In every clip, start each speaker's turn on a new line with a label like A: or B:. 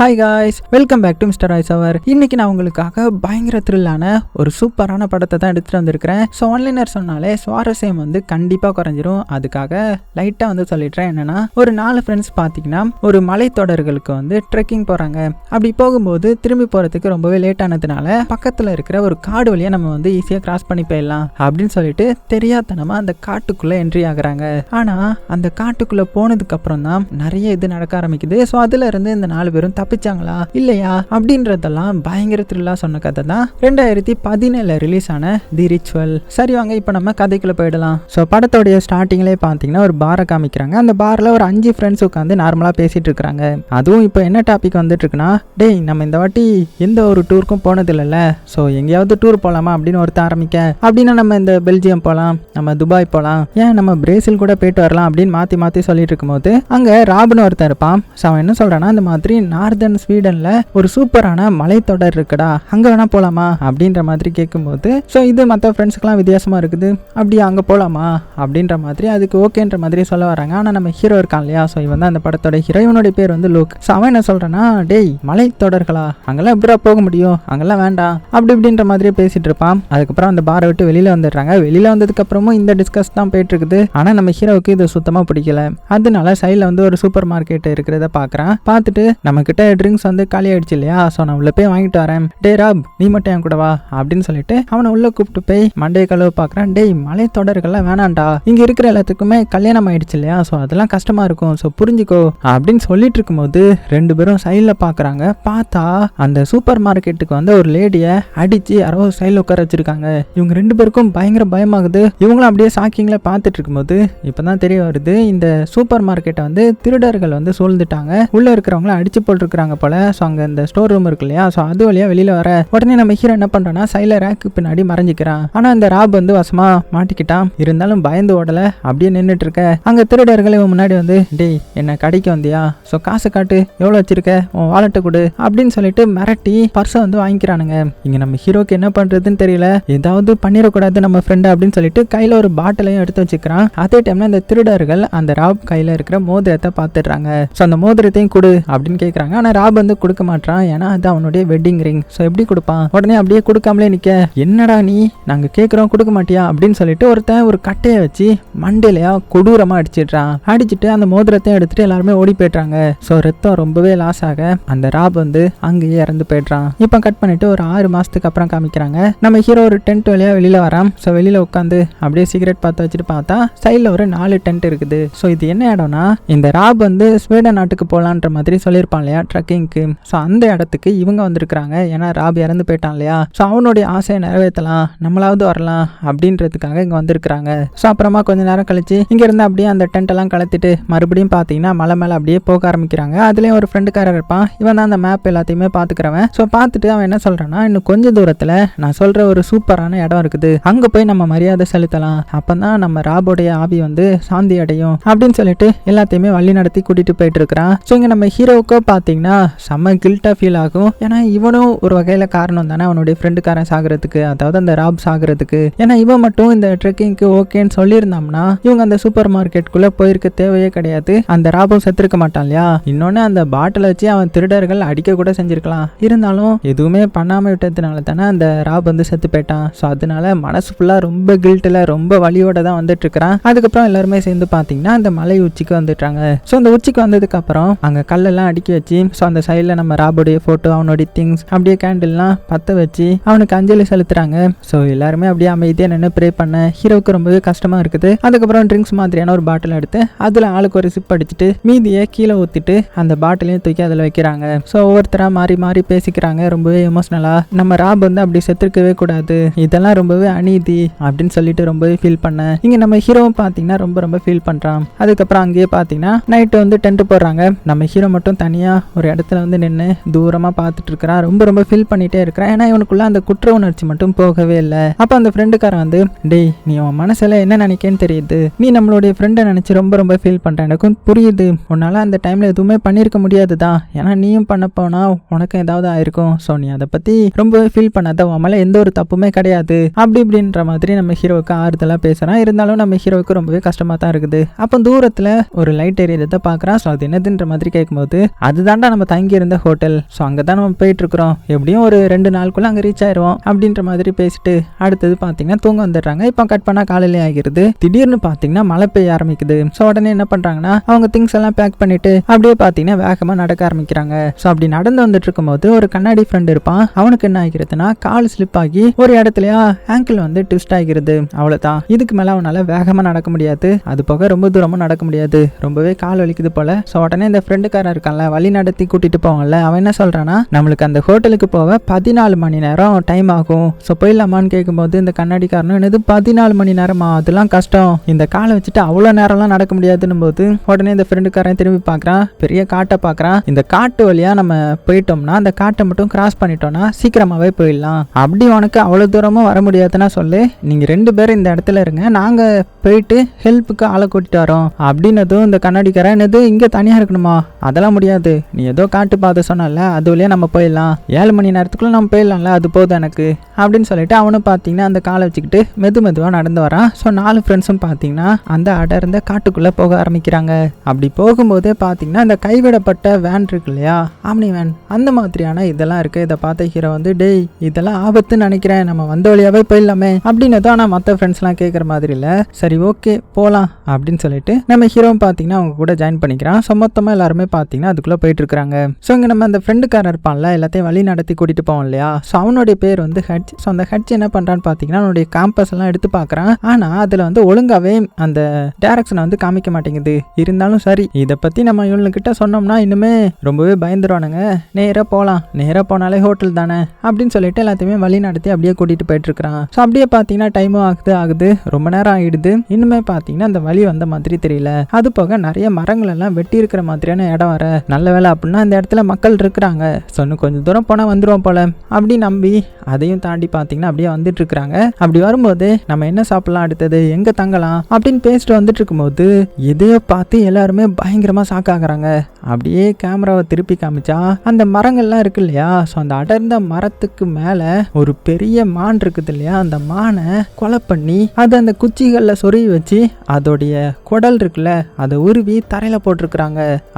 A: hi guys welcome back to mister Royce அவர் இன்னைக்கு நான் உங்களுக்காக பயங்கர த்ரில்லான ஒரு சூப்பரான படத்தை தான் எடுத்துகிட்டு வந்திருக்கிறேன் ஸோ ஆன்லைனர் சொன்னாலே சுவாரஸ்யம் வந்து கண்டிப்பாக குறைஞ்சிரும் அதுக்காக லைட்டாக வந்து சொல்லிடுறேன் என்னன்னா ஒரு நாலு ஃப்ரெண்ட்ஸ் பார்த்தீங்கன்னா ஒரு மலைத்தொடர்களுக்கு வந்து ட்ரெக்கிங் போகிறாங்க அப்படி போகும்போது திரும்பி போகிறதுக்கு ரொம்பவே லேட் ஆனதுனால பக்கத்தில் இருக்கிற ஒரு காடு வழியாக நம்ம வந்து ஈஸியாக கிராஸ் பண்ணி போயிடலாம் அப்படின்னு சொல்லிட்டு தெரியாதனமாக அந்த காட்டுக்குள்ளே என்ட்ரி ஆகுறாங்க ஆனால் அந்த காட்டுக்குள்ளே போனதுக்கப்புறம் தான் நிறைய இது நடக்க ஆரம்பிக்குது ஸோ இருந்து இந்த நாலு பேரும் தப்பு தப்பிச்சாங்களா இல்லையா அப்படின்றதெல்லாம் பயங்கர த்ரில்லா சொன்ன கதை தான் ரெண்டாயிரத்தி பதினேழுல ரிலீஸ் ஆன தி ரிச்சுவல் சரி வாங்க இப்போ நம்ம கதைக்குள்ள போயிடலாம் ஸோ படத்தோடைய ஸ்டார்டிங்லேயே பார்த்தீங்கன்னா ஒரு பாரை காமிக்கிறாங்க அந்த பாரில் ஒரு அஞ்சு ஃப்ரெண்ட்ஸ் உட்காந்து நார்மலாக பேசிட்டு இருக்கிறாங்க அதுவும் இப்போ என்ன டாபிக் வந்துட்டு இருக்குன்னா டேய் நம்ம இந்த வாட்டி எந்த ஒரு டூருக்கும் போனதில்லைல்ல ஸோ எங்கேயாவது டூர் போகலாமா அப்படின்னு ஒருத்த ஆரம்பிக்க அப்படின்னா நம்ம இந்த பெல்ஜியம் போகலாம் நம்ம துபாய் போகலாம் ஏன் நம்ம பிரேசில் கூட போயிட்டு வரலாம் அப்படின்னு மாற்றி மாற்றி சொல்லிட்டு இருக்கும்போது அங்கே ராபுன்னு ஒருத்தன் இருப்பான் ஸோ அவன் என்ன சொல்கிறான்னா இந்த மாதிரி நார்த் நார்தர்ன் ஸ்வீடனில் ஒரு சூப்பரான மலைத்தொடர் இருக்குடா அங்கே வேணால் போலாமா அப்படின்ற மாதிரி கேட்கும்போது ஸோ இது மற்ற ஃப்ரெண்ட்ஸுக்கெலாம் வித்தியாசமாக இருக்குது அப்படியே அங்கே போகலாமா அப்படின்ற மாதிரி அதுக்கு ஓகேன்ற மாதிரி சொல்ல வராங்க ஆனால் நம்ம ஹீரோ இருக்கான் இல்லையா ஸோ இவன் தான் அந்த படத்தோட ஹீரோ இவனுடைய பேர் வந்து லோக் ஸோ அவன் என்ன சொல்கிறான்னா டேய் மலைத்தொடர்களா அங்கெல்லாம் எப்படா போக முடியும் அங்கெல்லாம் வேண்டாம் அப்படி இப்படின்ற மாதிரியே பேசிகிட்டு இருப்பான் அதுக்கப்புறம் அந்த பாரை விட்டு வெளியில் வந்துடுறாங்க வெளியில் வந்ததுக்கப்புறமும் இந்த டிஸ்கஸ் தான் போயிட்டு இருக்குது ஆனால் நம்ம ஹீரோவுக்கு இது சுத்தமாக பிடிக்கல அதனால சைடில் வந்து ஒரு சூப்பர் மார்க்கெட் இருக்கிறத பாக்குறான் பார்த்துட்டு நம்மக்கிட்ட என்கிட்ட ட்ரிங்க்ஸ் வந்து காலி ஆயிடுச்சு இல்லையா ஸோ நான் உள்ள போய் வாங்கிட்டு வரேன் டே ராப் நீ மட்டும் என் கூட வா அப்படின்னு சொல்லிட்டு அவனை உள்ள கூப்பிட்டு போய் மண்டையை கழுவ பார்க்குறான் டேய் மலை தொடர்கள்லாம் வேணாண்டா இங்கே இருக்கிற எல்லாத்துக்குமே கல்யாணம் ஆயிடுச்சு இல்லையா ஸோ அதெல்லாம் கஷ்டமா இருக்கும் ஸோ புரிஞ்சுக்கோ அப்படின்னு சொல்லிட்டு இருக்கும்போது ரெண்டு பேரும் சைடில் பார்க்குறாங்க பார்த்தா அந்த சூப்பர் மார்க்கெட்டுக்கு வந்து ஒரு லேடியை அடிச்சு யாரோ சைடில் உட்கார வச்சிருக்காங்க இவங்க ரெண்டு பேருக்கும் பயங்கர பயமாகுது இவங்களும் அப்படியே சாக்கிங்ல பார்த்துட்டு இருக்கும்போது இப்போ தான் தெரிய வருது இந்த சூப்பர் மார்க்கெட்டை வந்து திருடர்கள் வந்து சூழ்ந்துட்டாங்க உள்ளே இருக்கிறவங்கள அடிச்சு போட்டு கொடுக்குறாங்க போல் ஸோ அங்கே இந்த ஸ்டோர் ரூம் இருக்கு இல்லையா ஸோ அது வழியாக வெளியில் வர உடனே நம்ம ஹீரோ என்ன பண்ணுறோன்னா சைல ரேக்கு பின்னாடி மறைஞ்சிக்கிறான் ஆனால் அந்த ராப் வந்து வசமாக மாட்டிக்கிட்டான் இருந்தாலும் பயந்து ஓடலை அப்படியே நின்றுட்டு இருக்க அங்கே திருடர்கள் இவன் முன்னாடி வந்து டேய் என்ன கடைக்க வந்தியா ஸோ காசு காட்டு எவ்வளோ வச்சிருக்க உன் வாலெட்டை கொடு அப்படின்னு சொல்லிட்டு மிரட்டி பர்ஸை வந்து வாங்கிக்கிறானுங்க இங்கே நம்ம ஹீரோக்கு என்ன பண்ணுறதுன்னு தெரியல ஏதாவது பண்ணிடக்கூடாது நம்ம ஃப்ரெண்டு அப்படின்னு சொல்லிட்டு கையில் ஒரு பாட்டிலையும் எடுத்து வச்சுக்கிறான் அதே டைமில் இந்த திருடர்கள் அந்த ராப் கையில் இருக்கிற மோதிரத்தை பார்த்துடுறாங்க ஸோ அந்த மோதிரத்தையும் கொடு அப்படின்னு கேட்குறாங்க ஆனால் ராப் வந்து கொடுக்க மாட்டான் ஏன்னா அது அவனுடைய வெட்டிங் ரிங் ஸோ எப்படி கொடுப்பான் உடனே அப்படியே கொடுக்காமலே நிற்க என்னடா நீ நாங்கள் கேட்குறோம் கொடுக்க மாட்டியா அப்படின்னு சொல்லிட்டு ஒருத்தன் ஒரு கட்டையை வச்சு மண்டையிலையா கொடூரமாக அடிச்சிடுறான் அடிச்சுட்டு அந்த மோதிரத்தை எடுத்துகிட்டு எல்லாருமே ஓடி போயிடுறாங்க ஸோ ரத்தம் ரொம்பவே லாஸ் ஆக அந்த ராப் வந்து அங்கேயே இறந்து போயிடுறான் இப்போ கட் பண்ணிட்டு ஒரு ஆறு மாதத்துக்கு அப்புறம் காமிக்கிறாங்க நம்ம ஹீரோ ஒரு டென்ட் வழியாக வெளியில் வரான் ஸோ வெளியில் உட்காந்து அப்படியே சிகரெட் பார்த்து வச்சுட்டு பார்த்தா சைடில் ஒரு நாலு டென்ட் இருக்குது ஸோ இது என்ன இடம்னா இந்த ராப் வந்து ஸ்வீடன் நாட்டுக்கு போகலான்ற மாதிரி சொல்லியிருப்பான் இல்லையா ட்ரக்கிங்க்கு ஸோ அந்த இடத்துக்கு இவங்க வந்திருக்கிறாங்க ஏன்னா ராப் இறந்து போயிட்டான் இல்லையா ஸோ அவனுடைய ஆசையை நிறைவேற்றலாம் நம்மளாவது வரலாம் அப்படின்றதுக்காக இங்கே வந்திருக்கிறாங்க ஸோ அப்புறமா கொஞ்ச நேரம் கழிச்சு இங்கேருந்து அப்படியே அந்த எல்லாம் கலத்திட்டு மறுபடியும் பார்த்தீங்கன்னா மலை மேலே அப்படியே போக ஆரம்பிக்கிறாங்க அதுலேயும் ஒரு ஃப்ரெண்டுக்காரர் இருப்பான் இவன் தான் அந்த மேப் எல்லாத்தையுமே பார்த்துக்கிறவன் ஸோ பார்த்துட்டு அவன் என்ன சொல்கிறான்னா இன்னும் கொஞ்சம் தூரத்தில் நான் சொல்கிற ஒரு சூப்பரான இடம் இருக்குது அங்கே போய் நம்ம மரியாதை செலுத்தலாம் அப்போ தான் நம்ம ராபோடைய ஆவி வந்து சாந்தி அடையும் அப்படின்னு சொல்லிட்டு எல்லாத்தையுமே வழி நடத்தி கூட்டிகிட்டு போயிட்டு இருக்கிறான் ஸோ இங்கே நம்ம ஹீரோவுக்கோ பார்த்தீங்கன்னா பார்த்தீங்கன்னா செம்ம கில்ட்டாக ஃபீல் ஆகும் ஏன்னா இவனும் ஒரு வகையில் காரணம் தானே அவனுடைய ஃப்ரெண்டுக்காரன் சாகிறதுக்கு அதாவது அந்த ராப் சாகிறதுக்கு ஏன்னா இவன் மட்டும் இந்த ட்ரெக்கிங்க்கு ஓகேன்னு சொல்லியிருந்தோம்னா இவங்க அந்த சூப்பர் மார்க்கெட்டுக்குள்ளே போயிருக்க தேவையே கிடையாது அந்த ராபும் செத்துருக்க மாட்டான் இல்லையா இன்னொன்று அந்த பாட்டிலை வச்சு அவன் திருடர்கள் அடிக்க கூட செஞ்சிருக்கலாம் இருந்தாலும் எதுவுமே பண்ணாமல் விட்டதுனால தானே அந்த ராப் வந்து செத்து போயிட்டான் ஸோ அதனால மனசு ஃபுல்லாக ரொம்ப கில்ட்டில் ரொம்ப வழியோட தான் வந்துட்டு இருக்கிறான் அதுக்கப்புறம் எல்லாருமே சேர்ந்து பார்த்தீங்கன்னா அந்த மலை உச்சிக்கு வந்துட்டாங்க ஸோ அந்த உச்சிக்கு வந்ததுக்கு அப்புறம் அங்கே கல்லெல்லாம் அடுக்கி வச்சு ஸோ அந்த சைடில் நம்ம ராபோடைய ஃபோட்டோ அவனுடைய திங்ஸ் அப்படியே கேண்டில்லாம் பற்ற வச்சு அவனுக்கு அஞ்சலி செலுத்துறாங்க ஸோ எல்லாருமே அப்படியே அமைதியாக நின்று ப்ரே பண்ண ஹீரோவுக்கு ரொம்பவே கஷ்டமாக இருக்குது அதுக்கப்புறம் ட்ரிங்க்ஸ் மாதிரியான ஒரு பாட்டில் எடுத்து அதில் ஆளுக்கு ஒரு சிப் அடிச்சுட்டு மீதியை கீழே ஊற்றிட்டு அந்த பாட்டிலையும் தூக்கி அதில் வைக்கிறாங்க ஸோ ஒவ்வொருத்தராக மாறி மாறி பேசிக்கிறாங்க ரொம்பவே எமோஷ்னலாக நம்ம ராப் வந்து அப்படி செத்துருக்கவே கூடாது இதெல்லாம் ரொம்பவே அநீதி அப்படின்னு சொல்லிட்டு ரொம்பவே ஃபீல் பண்ணேன் இங்கே நம்ம ஹீரோவும் பார்த்தீங்கன்னா ரொம்ப ரொம்ப ஃபீல் பண்ணுறான் அதுக்கப்புறம் அங்கேயே பார்த்தீங்கன்னா நைட்டு வந்து டென்ட் போடுறாங்க நம்ம ஹீரோ மட்டும் தனியாக ஒரு இடத்துல வந்து நின்று தூரமாக பார்த்துட்டு இருக்கிறான் ரொம்ப ரொம்ப ஃபீல் பண்ணிகிட்டே இருக்கிறான் ஏன்னா இவனுக்குள்ள அந்த குற்ற உணர்ச்சி மட்டும் போகவே இல்லை அப்போ அந்த ஃப்ரெண்டுக்காரன் வந்து டேய் நீ உன் மனசில் என்ன நினைக்கேன்னு தெரியுது நீ நம்மளுடைய ஃப்ரெண்டை நினச்சி ரொம்ப ரொம்ப ஃபீல் பண்ணுறேன் எனக்கும் புரியுது உன்னால் அந்த டைமில் எதுவுமே பண்ணியிருக்க முடியாது தான் ஏன்னா நீயும் பண்ண போனால் உனக்கு ஏதாவது ஆயிருக்கும் ஸோ நீ அதை பற்றி ரொம்ப ஃபீல் பண்ணாத உன் மேலே எந்த ஒரு தப்புமே கிடையாது அப்படி இப்படின்ற மாதிரி நம்ம ஹீரோவுக்கு ஆறுதலாக பேசுகிறான் இருந்தாலும் நம்ம ஹீரோவுக்கு ரொம்பவே கஷ்டமாக தான் இருக்குது அப்போ தூரத்தில் ஒரு லைட் எரியதை பார்க்குறான் ஸோ அது என்னதுன்ற மாதிரி கேட்கும்போது அதுதான்டா தான் நம்ம தங்கியிருந்த ஹோட்டல் ஸோ அங்கே தான் நம்ம போயிட்டுருக்குறோம் எப்படியும் ஒரு ரெண்டு நாளுக்குள்ளே அங்கே ரீச் ஆயிடுவோம் அப்படின்ற மாதிரி பேசிட்டு அடுத்தது பார்த்தீங்கன்னா தூங்க வந்துடுறாங்க இப்போ கட் பண்ணால் காலையிலே ஆகிருது திடீர்னு பார்த்தீங்கன்னா மழை பெய்ய ஆரம்பிக்குது ஸோ உடனே என்ன பண்ணுறாங்கன்னா அவங்க திங்ஸ் எல்லாம் பேக் பண்ணிட்டு அப்படியே பார்த்தீங்கன்னா வேகமாக நடக்க ஆரம்பிக்கிறாங்க ஸோ அப்படி நடந்து வந்துட்டு இருக்கும்போது ஒரு கண்ணாடி ஃப்ரெண்ட் இருப்பான் அவனுக்கு என்ன ஆகிருதுன்னா கால் ஸ்லிப் ஆகி ஒரு இடத்துலயா ஆங்கிள் வந்து ட்விஸ்ட் ஆகிருது அவ்வளோதான் இதுக்கு மேலே அவனால் வேகமாக நடக்க முடியாது அது போக ரொம்ப தூரமாக நடக்க முடியாது ரொம்பவே கால் வலிக்குது போல ஸோ உடனே இந்த ஃப்ரெண்டுக்காரன் இருக்கான்ல வழி நடு இடத்துக்கு கூட்டிகிட்டு போவாங்கல்ல அவன் என்ன சொல்கிறான்னா நம்மளுக்கு அந்த ஹோட்டலுக்கு போக பதினாலு மணி நேரம் டைம் ஆகும் ஸோ போயிடலாமான்னு கேட்கும்போது இந்த கண்ணாடிக்காரனும் என்னது பதினாலு மணி நேரமா அதெல்லாம் கஷ்டம் இந்த காலை வச்சுட்டு அவ்வளோ நேரம்லாம் நடக்க முடியாதுன்னு போது உடனே இந்த ஃப்ரெண்டுக்காரன் திரும்பி பார்க்குறான் பெரிய காட்டை பார்க்குறான் இந்த காட்டு வழியாக நம்ம போயிட்டோம்னா அந்த காட்டை மட்டும் கிராஸ் பண்ணிட்டோம்னா சீக்கிரமாகவே போயிடலாம் அப்படி உனக்கு அவ்வளோ தூரமும் வர முடியாதுன்னா சொல்லு நீங்கள் ரெண்டு பேரும் இந்த இடத்துல இருங்க நாங்கள் போயிட்டு ஹெல்ப்புக்கு ஆளை கூட்டிட்டு வரோம் அப்படின்னதும் இந்த கண்ணாடிக்காரன் என்னது இங்கே தனியாக இருக்கணுமா அதெல்லாம் முடியாது நீ ஏதோ காட்டு பார்த்து சொன்னால அது வழியாக நம்ம போயிடலாம் ஏழு மணி நேரத்துக்குள்ளே நம்ம போயிடலாம்ல அது போதும் எனக்கு அப்படின்னு சொல்லிட்டு அவனும் பார்த்தீங்கன்னா அந்த காலை வச்சுக்கிட்டு மெது மெதுவாக நடந்து வரான் ஸோ நாலு ஃப்ரெண்ட்ஸும் பார்த்தீங்கன்னா அந்த அடர்ந்த காட்டுக்குள்ளே போக ஆரம்பிக்கிறாங்க அப்படி போகும்போதே பார்த்தீங்கன்னா இந்த கைவிடப்பட்ட வேன் இருக்கு இல்லையா ஆம்னி வேன் அந்த மாதிரியான இதெல்லாம் இருக்குது இதை பார்த்த ஹீரோ வந்து டேய் இதெல்லாம் ஆபத்துன்னு நினைக்கிறேன் நம்ம வந்த வழியாகவே போயிடலாமே அப்படின்னு தான் ஆனால் மற்ற ஃப்ரெண்ட்ஸ்லாம் கேட்குற மாதிரி இல்லை சரி ஓகே போகலாம் அப்படின்னு சொல்லிட்டு நம்ம ஹீரோவும் பார்த்தீங்கன்னா அவங்க கூட ஜாயின் பண்ணிக்கிறான் ஸோ மொத்தமாக எல்லாருமே பார்த்தீங்கன்னா அதுக்குள்ளே போயிட்டு கொடுக்குறாங்க ஸோ இங்கே நம்ம அந்த ஃப்ரெண்டுக்காரர் இருப்பான்ல எல்லாத்தையும் வழி நடத்தி கூட்டிகிட்டு போவோம் இல்லையா ஸோ அவனுடைய பேர் வந்து ஹட்ச் ஸோ அந்த ஹட்ஜ் என்ன பண்ணுறான்னு பார்த்தீங்கன்னா அவனுடைய கேம்பஸ் எல்லாம் எடுத்து பார்க்குறான் ஆனால் அதில் வந்து ஒழுங்காகவே அந்த டேரக்ஷனை வந்து காமிக்க மாட்டேங்குது இருந்தாலும் சரி இதை பற்றி நம்ம இவனுக்கிட்ட சொன்னோம்னா இன்னுமே ரொம்பவே பயந்துருவானுங்க நேராக போகலாம் நேராக போனாலே ஹோட்டல் தானே அப்படின்னு சொல்லிட்டு எல்லாத்தையுமே வழி நடத்தி அப்படியே கூட்டிகிட்டு இருக்கிறான் ஸோ அப்படியே பார்த்தீங்கன்னா டைமும் ஆகுது ஆகுது ரொம்ப நேரம் ஆகிடுது இன்னுமே பார்த்தீங்கன்னா அந்த வழி வந்த மாதிரி தெரியல அது போக நிறைய மரங்கள் எல்லாம் வெட்டி இருக்கிற மாதிரியான இடம் வர நல்ல வேலை அப்படின்னா அந்த இடத்துல மக்கள் இருக்கிறாங்க ஸோ இன்னும் கொஞ்சம் தூரம் போனால் வந்துடுவோம் போல் அப்படி நம்பி அதையும் தாண்டி பார்த்தீங்கன்னா அப்படியே வந்துட்டு இருக்கிறாங்க அப்படி வரும்போது நம்ம என்ன சாப்பிடலாம் அடுத்தது எங்கே தங்கலாம் அப்படின்னு பேசிட்டு வந்துட்டு இருக்கும்போது எதையோ பார்த்து எல்லாருமே பயங்கரமாக சாக்காகிறாங்க அப்படியே கேமராவை திருப்பி காமிச்சா அந்த மரங்கள்லாம் இருக்கு இல்லையா ஸோ அந்த அடர்ந்த மரத்துக்கு மேலே ஒரு பெரிய மான் இருக்குது இல்லையா அந்த மானை கொலை பண்ணி அதை அந்த குச்சிகளில் சொருகி வச்சு அதோடைய குடல் இருக்குல்ல அதை உருவி தரையில் போட்டிருக்கிறாங்க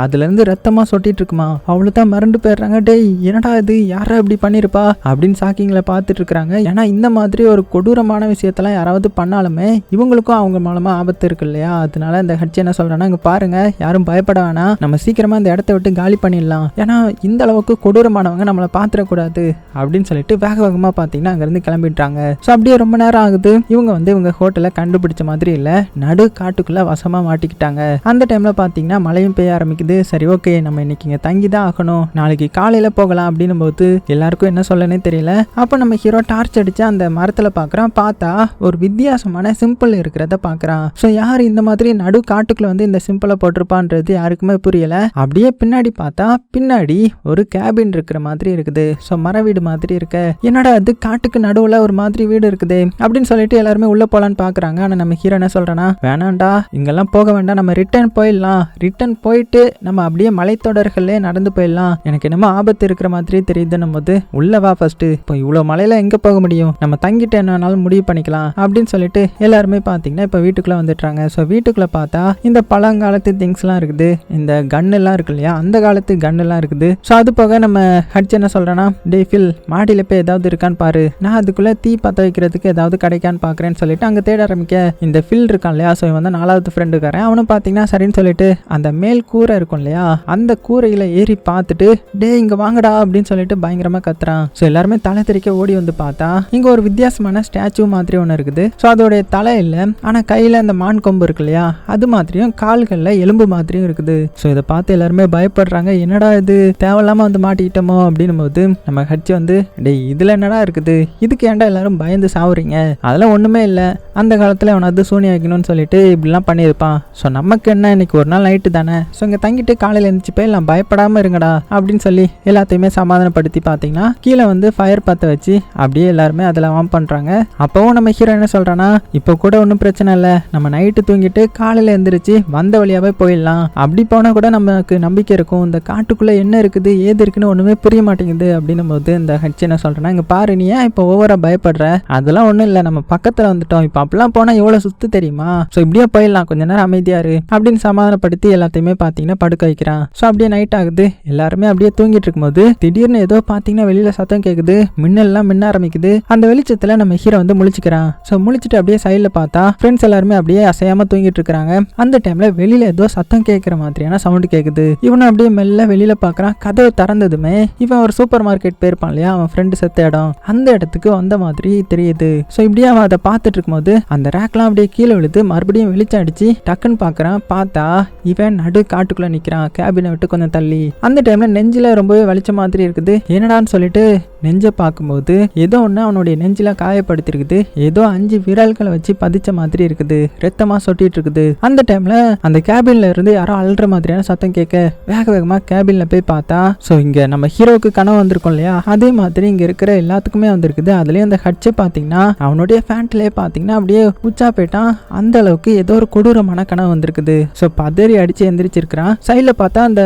A: அதுலேருந்து ரத்தமாக சொட்டிட்டு இருக்குமா அவ்வளோ தான் மறந்து போயிடுறாங்க டேய் என்னடா இது யாரா இப்படி பண்ணியிருப்பா அப்படின்னு சாக்கிங்களை பார்த்துட்டு இருக்கிறாங்க ஏன்னா இந்த மாதிரி ஒரு கொடூரமான விஷயத்தெல்லாம் யாராவது பண்ணாலுமே இவங்களுக்கும் அவங்க மூலமாக ஆபத்து இருக்கு இல்லையா அதனால இந்த ஹட்ச் என்ன சொல்கிறேன்னா இங்கே பாருங்க யாரும் பயப்பட வேணாம் நம்ம சீக்கிரமாக இந்த இடத்த விட்டு காலி பண்ணிடலாம் ஏன்னா இந்த அளவுக்கு கொடூரமானவங்க நம்மளை பார்த்துடக்கூடாது அப்படின்னு சொல்லிட்டு வேக வேகமாக பார்த்தீங்கன்னா அங்கேருந்து கிளம்பிட்டாங்க ஸோ அப்படியே ரொம்ப நேரம் ஆகுது இவங்க வந்து இவங்க ஹோட்டலை கண்டுபிடிச்ச மாதிரி இல்லை நடு காட்டுக்குள்ளே வசமாக மாட்டிக்கிட்டாங்க அந்த டைமில் பார்த்தீங்கன்னா மழையும் பெய்ய ஆரம்பிக்குது சரி ஓகே நம்ம இன்னைக்கு இங்கே தங்கி தான் ஆகணும் நாளைக்கு காலையில் போகலாம் அப்படின்னும் போது எல்லாருக்கும் என்ன சொல்லனே தெரியல அப்போ நம்ம ஹீரோ டார்ச் அடித்து அந்த மரத்தில் பார்க்குறான் பார்த்தா ஒரு வித்தியாசமான சிம்பிள் இருக்கிறத பார்க்குறான் ஸோ யார் இந்த மாதிரி நடு காட்டுக்குள்ள வந்து இந்த சிம்பிளை போட்டிருப்பான்றது யாருக்குமே புரியலை அப்படியே பின்னாடி பார்த்தா பின்னாடி ஒரு கேபின் இருக்கிற மாதிரி இருக்குது ஸோ மர வீடு மாதிரி இருக்க என்னடா அது காட்டுக்கு நடுவில் ஒரு மாதிரி வீடு இருக்குது அப்படின்னு சொல்லிட்டு எல்லாருமே உள்ளே போகலான்னு பார்க்குறாங்க ஆனால் நம்ம ஹீரோ என்ன சொல்கிறேன்னா வேணாண்டா இங்கெல்லாம் போக வேண்டாம் நம்ம ரிட்டர்ன் போயிடலாம் ரிட்டர்ன் போயிட்டு நம்ம அப்படியே மலைத்தொடர்கள் நம்மளே நடந்து போயிடலாம் எனக்கு என்னமோ ஆபத்து இருக்கிற மாதிரி தெரியுதுன்னும் போது உள்ளவா ஃபர்ஸ்ட் இப்போ இவ்வளோ மலையில எங்க போக முடியும் நம்ம தங்கிட்டு என்ன வேணாலும் முடிவு பண்ணிக்கலாம் அப்படின்னு சொல்லிட்டு எல்லாருமே பார்த்தீங்கன்னா இப்போ வீட்டுக்குள்ளே வந்துட்டாங்க ஸோ வீட்டுக்குள்ளே பார்த்தா இந்த பழங்காலத்து திங்ஸ்லாம் இருக்குது இந்த கன்னெல்லாம் இருக்கு இல்லையா அந்த காலத்து கன்னெல்லாம் இருக்குது ஸோ அது போக நம்ம ஹட்ச் என்ன சொல்கிறேன்னா டே ஃபில் மாடியில் போய் ஏதாவது இருக்கான்னு பாரு நான் அதுக்குள்ளே தீ பற்ற வைக்கிறதுக்கு ஏதாவது கிடைக்கான்னு பார்க்குறேன்னு சொல்லிட்டு அங்கே தேட ஆரம்பிக்க இந்த ஃபில் இருக்கான் இல்லையா ஸோ இவன் வந்து நாலாவது ஃப்ரெண்டுக்காரன் அவனும் பார்த்தீங்கன்னா சரின்னு சொல்லிட்டு அந்த மேல் கூரை இருக்கும் இல்லையா அந்த கூரையில் மேலே ஏறி பார்த்துட்டு டே இங்கே வாங்கடா அப்படின்னு சொல்லிட்டு பயங்கரமாக கத்துறான் ஸோ எல்லாருமே தலை தெரிக்க ஓடி வந்து பார்த்தா இங்கே ஒரு வித்தியாசமான ஸ்டாச்சு மாதிரி ஒன்று இருக்குது ஸோ அதோடைய தலை இல்லை ஆனால் கையில் அந்த மான் கொம்பு இருக்கு இல்லையா அது மாதிரியும் கால்களில் எலும்பு மாதிரியும் இருக்குது ஸோ இதை பார்த்து எல்லாருமே பயப்படுறாங்க என்னடா இது தேவையில்லாமல் வந்து மாட்டிக்கிட்டோமோ அப்படின்னும் போது நம்ம கட்சி வந்து டே இதில் என்னடா இருக்குது இதுக்கு ஏன்டா எல்லாரும் பயந்து சாவுறீங்க அதெல்லாம் ஒன்றுமே இல்லை அந்த காலத்தில் அவனாவது சூனியம் வைக்கணும்னு சொல்லிட்டு இப்படிலாம் பண்ணியிருப்பான் ஸோ நமக்கு என்ன இன்னைக்கு ஒரு நாள் நைட்டு தானே ஸோ இங்கே தங்கிட்டு காலையில் எழுந்திரிச்சு போய் நான் பயப்பட கவலைப்படாம இருங்கடா அப்படின்னு சொல்லி எல்லாத்தையுமே சமாதானப்படுத்தி பார்த்தீங்கன்னா கீழே வந்து ஃபயர் பற்ற வச்சு அப்படியே எல்லாருமே அதில் ஆன் பண்ணுறாங்க அப்பவும் நம்ம ஹீரோ என்ன சொல்கிறான்னா இப்போ கூட ஒன்றும் பிரச்சனை இல்லை நம்ம நைட்டு தூங்கிட்டு காலையில் எழுந்திரிச்சு வந்த வழியாவே போயிடலாம் அப்படி போனா கூட நமக்கு நம்பிக்கை இருக்கும் இந்த காட்டுக்குள்ளே என்ன இருக்குது ஏது இருக்குன்னு ஒண்ணுமே புரிய மாட்டேங்குது அப்படின்னு போது இந்த ஹட்ச் என்ன சொல்றேன்னா இங்கே பாரு நீ ஏன் இப்போ ஓவரா பயப்படுற அதெல்லாம் ஒண்ணும் இல்லை நம்ம பக்கத்துல வந்துட்டோம் இப்போ அப்பெல்லாம் போனால் எவ்வளவு சுத்து தெரியுமா ஸோ இப்படியே போயிடலாம் கொஞ்ச நேரம் அமைதியாரு அப்படின்னு சமாதானப்படுத்தி எல்லாத்தையுமே பார்த்தீங்கன்னா படுக்க வைக்கிறான் ஸோ அப்படியே நைட் லேட் ஆகுது எல்லாருமே அப்படியே தூங்கிட்டு இருக்கும்போது திடீர்னு ஏதோ பார்த்தீங்கன்னா வெளியில் சத்தம் கேட்குது மின்னல்லாம் மின்ன ஆரம்பிக்குது அந்த வெளிச்சத்தில் நம்ம ஹீரோ வந்து முழிச்சுக்கிறான் ஸோ முழிச்சிட்டு அப்படியே சைடில் பார்த்தா ஃப்ரெண்ட்ஸ் எல்லாருமே அப்படியே அசையாமல் தூங்கிட்டு இருக்கிறாங்க அந்த டைம்ல வெளியில் ஏதோ சத்தம் கேட்குற மாதிரியான சவுண்ட் கேட்குது இவனும் அப்படியே மெல்ல வெளியில் பார்க்குறான் கதவை திறந்ததுமே இவன் ஒரு சூப்பர் மார்க்கெட் போயிருப்பான் இல்லையா அவன் ஃப்ரெண்டு செத்த இடம் அந்த இடத்துக்கு வந்த மாதிரி தெரியுது ஸோ இப்படியே அவன் அதை பார்த்துட்டு இருக்கும்போது அந்த ரேக்லாம் அப்படியே கீழே விழுது மறுபடியும் வெளிச்சம் அடிச்சு டக்குன்னு பார்க்குறான் பார்த்தா இவன் நடு காட்டுக்குள்ளே நிற்கிறான் கேபினை விட்டு கொஞ்சம் தள்ளி அந்த டைம்ல நெஞ்சில ரொம்பவே வலிச்ச மாதிரி இருக்குது என்னடான்னு சொல்லிட்டு நெஞ்சை பார்க்கும்போது ஏதோ ஒன்று அவனுடைய நெஞ்சில் காயப்படுத்திருக்குது ஏதோ அஞ்சு விரல்களை வச்சு பதிச்ச மாதிரி இருக்குது ரத்தமாக சொட்டிட்டு இருக்குது அந்த டைமில் அந்த கேபின்ல இருந்து யாரோ அழுற மாதிரியான சத்தம் கேட்க வேக வேகமாக கேபின்ல போய் பார்த்தா ஸோ இங்கே நம்ம ஹீரோவுக்கு கனவு வந்திருக்கோம் இல்லையா அதே மாதிரி இங்கே இருக்கிற எல்லாத்துக்குமே வந்திருக்குது அதுலேயும் அந்த ஹட்சை பார்த்தீங்கன்னா அவனுடைய ஃபேண்ட்லேயே பார்த்தீங்கன்னா அப்படியே உச்சா போயிட்டான் அந்த அளவுக்கு ஏதோ ஒரு கொடூரமான கனவு வந்திருக்குது ஸோ பதறி அடிச்சு எந்திரிச்சிருக்கிறான் சைடில் பார்த்தா அந்த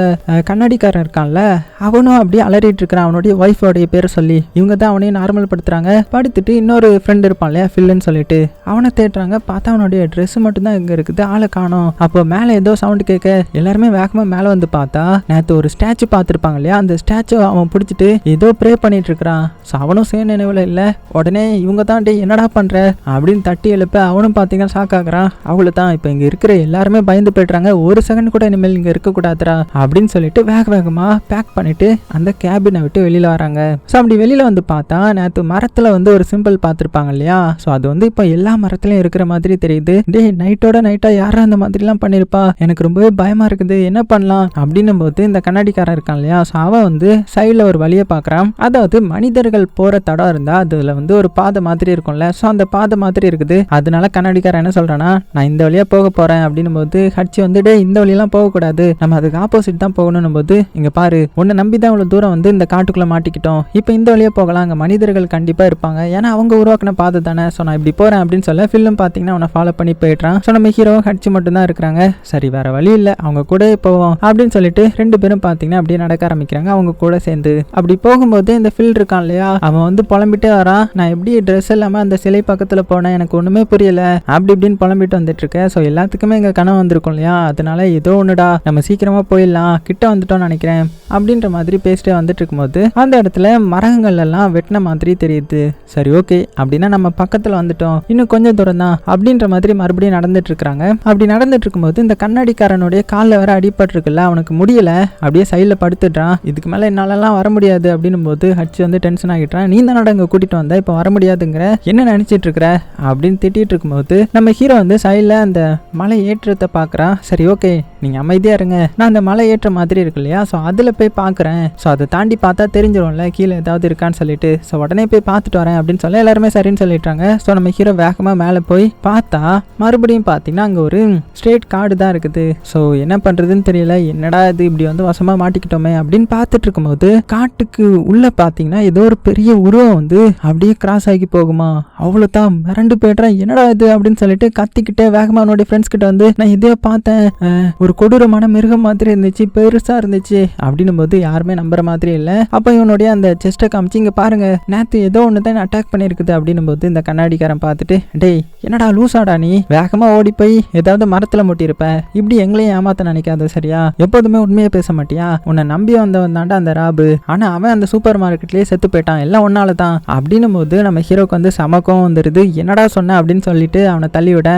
A: கண்ணாடிக்காரன் இருக்கான்ல அவனும் அப்படியே அலறிட்டு இருக்கிறான் அவனுடைய ஒய்ஃபோடைய பேரை சொல்லி சொல்லி இவங்க தான் அவனையும் நார்மல் படுத்துறாங்க படுத்துட்டு இன்னொரு ஃப்ரெண்ட் இருப்பான் இல்லையா ஃபில்லுன்னு சொல்லிட்டு அவனை தேடுறாங்க பார்த்தா அவனுடைய ட்ரெஸ் மட்டும் தான் இங்கே இருக்குது ஆளை காணும் அப்போ மேலே ஏதோ சவுண்ட் கேட்க எல்லாருமே வேகமாக மேலே வந்து பார்த்தா நேற்று ஒரு ஸ்டாச்சு பார்த்துருப்பாங்க இல்லையா அந்த ஸ்டாச்சு அவன் பிடிச்சிட்டு ஏதோ ப்ரே பண்ணிட்டு இருக்கிறான் ஸோ அவனும் சே நினைவில் இல்லை உடனே இவங்க தான் டே என்னடா பண்ற அப்படின்னு தட்டி எழுப்ப அவனும் பார்த்தீங்கன்னா ஷாக் ஆகுறான் அவள தான் இப்போ இங்கே இருக்கிற எல்லாருமே பயந்து போயிடுறாங்க ஒரு செகண்ட் கூட இனிமேல் இங்கே இருக்கக்கூடாதுரா அப்படின்னு சொல்லிட்டு வேக வேகமாக பேக் பண்ணிட்டு அந்த கேபினை விட்டு வெளியில் வராங்க ஸோ அப்படி அப்படி வெளியில் வந்து பார்த்தா நேற்று மரத்தில் வந்து ஒரு சிம்பிள் பார்த்துருப்பாங்க இல்லையா ஸோ அது வந்து இப்போ எல்லா மரத்துலையும் இருக்கிற மாதிரி தெரியுது டே நைட்டோட நைட்டாக யாரும் அந்த மாதிரிலாம் பண்ணியிருப்பா எனக்கு ரொம்பவே பயமாக இருக்குது என்ன பண்ணலாம் அப்படின்னும் போது இந்த கண்ணாடிக்காரன் இருக்கான் இல்லையா ஸோ அவன் வந்து சைடில் ஒரு வழியை பார்க்குறான் அதாவது மனிதர்கள் போகிற தடம் இருந்தால் அதில் வந்து ஒரு பாதை மாதிரி இருக்கும்ல ஸோ அந்த பாதை மாதிரி இருக்குது அதனால கண்ணாடிக்காரன் என்ன சொல்கிறேன்னா நான் இந்த வழியாக போக போகிறேன் அப்படின்னும் போது ஹட்சி வந்து டே இந்த வழியெல்லாம் போகக்கூடாது நம்ம அதுக்கு ஆப்போசிட் தான் போகணும் போது இங்கே பாரு உன்னை நம்பி தான் இவ்வளோ தூரம் வந்து இந்த காட்டுக்குள்ளே மாட்டிக்கிட்டோம் இப்போ இந்த இந்த வழியாக போகலாம் அங்கே மனிதர்கள் கண்டிப்பாக இருப்பாங்க ஏன்னா அவங்க உருவாக்கின பாதை தானே ஸோ நான் இப்படி போகிறேன் அப்படின்னு சொல்ல ஃபில்லும் பார்த்தீங்கன்னா அவனை ஃபாலோ பண்ணி போய்ட்றான் ஸோ நம்ம ஹீரோ ஹட்சி மட்டும்தான் இருக்கிறாங்க சரி வேறு வழி இல்லை அவங்க கூட போவோம் அப்படின்னு சொல்லிட்டு ரெண்டு பேரும் பார்த்தீங்கன்னா அப்படியே நடக்க ஆரம்பிக்கிறாங்க அவங்க கூட சேர்ந்து அப்படி போகும்போது இந்த ஃபில் இருக்கான் இல்லையா அவன் வந்து புலம்பிட்டே வரான் நான் எப்படி ட்ரெஸ் இல்லாமல் அந்த சிலை பக்கத்தில் போனேன் எனக்கு ஒன்றுமே புரியல அப்படி இப்படின்னு புலம்பிட்டு வந்துட்டு இருக்கேன் ஸோ எல்லாத்துக்குமே எங்கள் கனவு வந்திருக்கும் இல்லையா அதனால ஏதோ ஒன்றுடா நம்ம சீக்கிரமாக போயிடலாம் கிட்ட வந்துட்டோம்னு நினைக்கிறேன் அப்படின்ற மாதிரி பேசிட்டே வந்துட்டு இருக்கும்போது அந்த இடத்துல மரம் புத்தகங்கள்லாம் வெட்டின மாதிரி தெரியுது சரி ஓகே அப்படின்னா நம்ம பக்கத்தில் வந்துட்டோம் இன்னும் கொஞ்சம் தூரம் தான் அப்படின்ற மாதிரி மறுபடியும் நடந்துட்டு இருக்கிறாங்க அப்படி நடந்துட்டு இருக்கும்போது இந்த கண்ணாடிக்காரனுடைய காலில் வர அடிபட்டிருக்குல்ல அவனுக்கு முடியல அப்படியே சைடில் படுத்துட்டான் இதுக்கு மேலே என்னாலலாம் வர முடியாது அப்படின்னும் போது ஹச்சு வந்து டென்ஷன் ஆகிட்டான் நீ தானடா இங்கே கூட்டிகிட்டு வந்தா இப்போ வர முடியாதுங்கிற என்ன நினைச்சிட்டு இருக்கிற அப்படின்னு திட்டிகிட்டு இருக்கும்போது நம்ம ஹீரோ வந்து சைடில் அந்த மலை ஏற்றத்தை பார்க்குறான் சரி ஓகே நீங்கள் அமைதியாக இருங்க நான் அந்த மலை ஏற்ற மாதிரி இருக்கு இல்லையா ஸோ அதில் போய் பார்க்குறேன் ஸோ அதை தாண்டி பார்த்தா தெரிஞ்சிடும்ல கீழே ஏதாவது இருக்கான்னு சொல்லிட்டு ஸோ உடனே போய் பார்த்துட்டு வரேன் அப்படின்னு சொல்லி எல்லாருமே சரின்னு சொல்லிட்டாங்க ஸோ நம்ம ஹீரோ வேகமாக மேலே போய் பார்த்தா மறுபடியும் பார்த்தீங்கன்னா அங்கே ஒரு ஸ்ட்ரேட் காடு தான் இருக்குது ஸோ என்ன பண்ணுறதுன்னு தெரியல என்னடா இது இப்படி வந்து வசமாக மாட்டிக்கிட்டோமே அப்படின்னு பார்த்துட்டு இருக்கும்போது காட்டுக்கு உள்ளே பார்த்தீங்கன்னா ஏதோ ஒரு பெரிய உருவம் வந்து அப்படியே கிராஸ் ஆகி போகுமா அவ்வளோ தான் மிரண்டு போய்ட்றேன் என்னடா இது அப்படின்னு சொல்லிட்டு கத்திக்கிட்டே வேகமாக என்னுடைய ஃப்ரெண்ட்ஸ் கிட்ட வந்து நான் இதே பார்த்தேன் ஒரு கொடூரமான மிருகம் மாதிரி இருந்துச்சு பெருசா இருந்துச்சு அப்படின்னும் போது யாருமே நம்புற மாதிரி இல்லை அப்போ இவனுடைய அந்த செஸ்ட காமிச்சு இங்க பாருங்க நேற்று ஏதோ ஒண்ணுதான் அட்டாக் பண்ணிருக்குது அப்படின்னும் போது இந்த கண்ணாடிக்காரன் பார்த்துட்டு டேய் என்னடா லூசாடா நீ வேகமா ஓடி போய் ஏதாவது மரத்துல முட்டியிருப்ப இப்படி எங்களையும் ஏமாத்த நினைக்காத சரியா எப்போதுமே உண்மையை பேச மாட்டியா உன்னை நம்பி வந்தவன் தாண்டா அந்த ராபு ஆனா அவன் அந்த சூப்பர் மார்க்கெட்லயே செத்து போயிட்டான் எல்லாம் ஒன்னால தான் அப்படின்னும் போது நம்ம ஹீரோக்கு வந்து சமக்கம் வந்துடுது என்னடா சொன்ன அப்படின்னு சொல்லிட்டு அவனை தள்ளி விட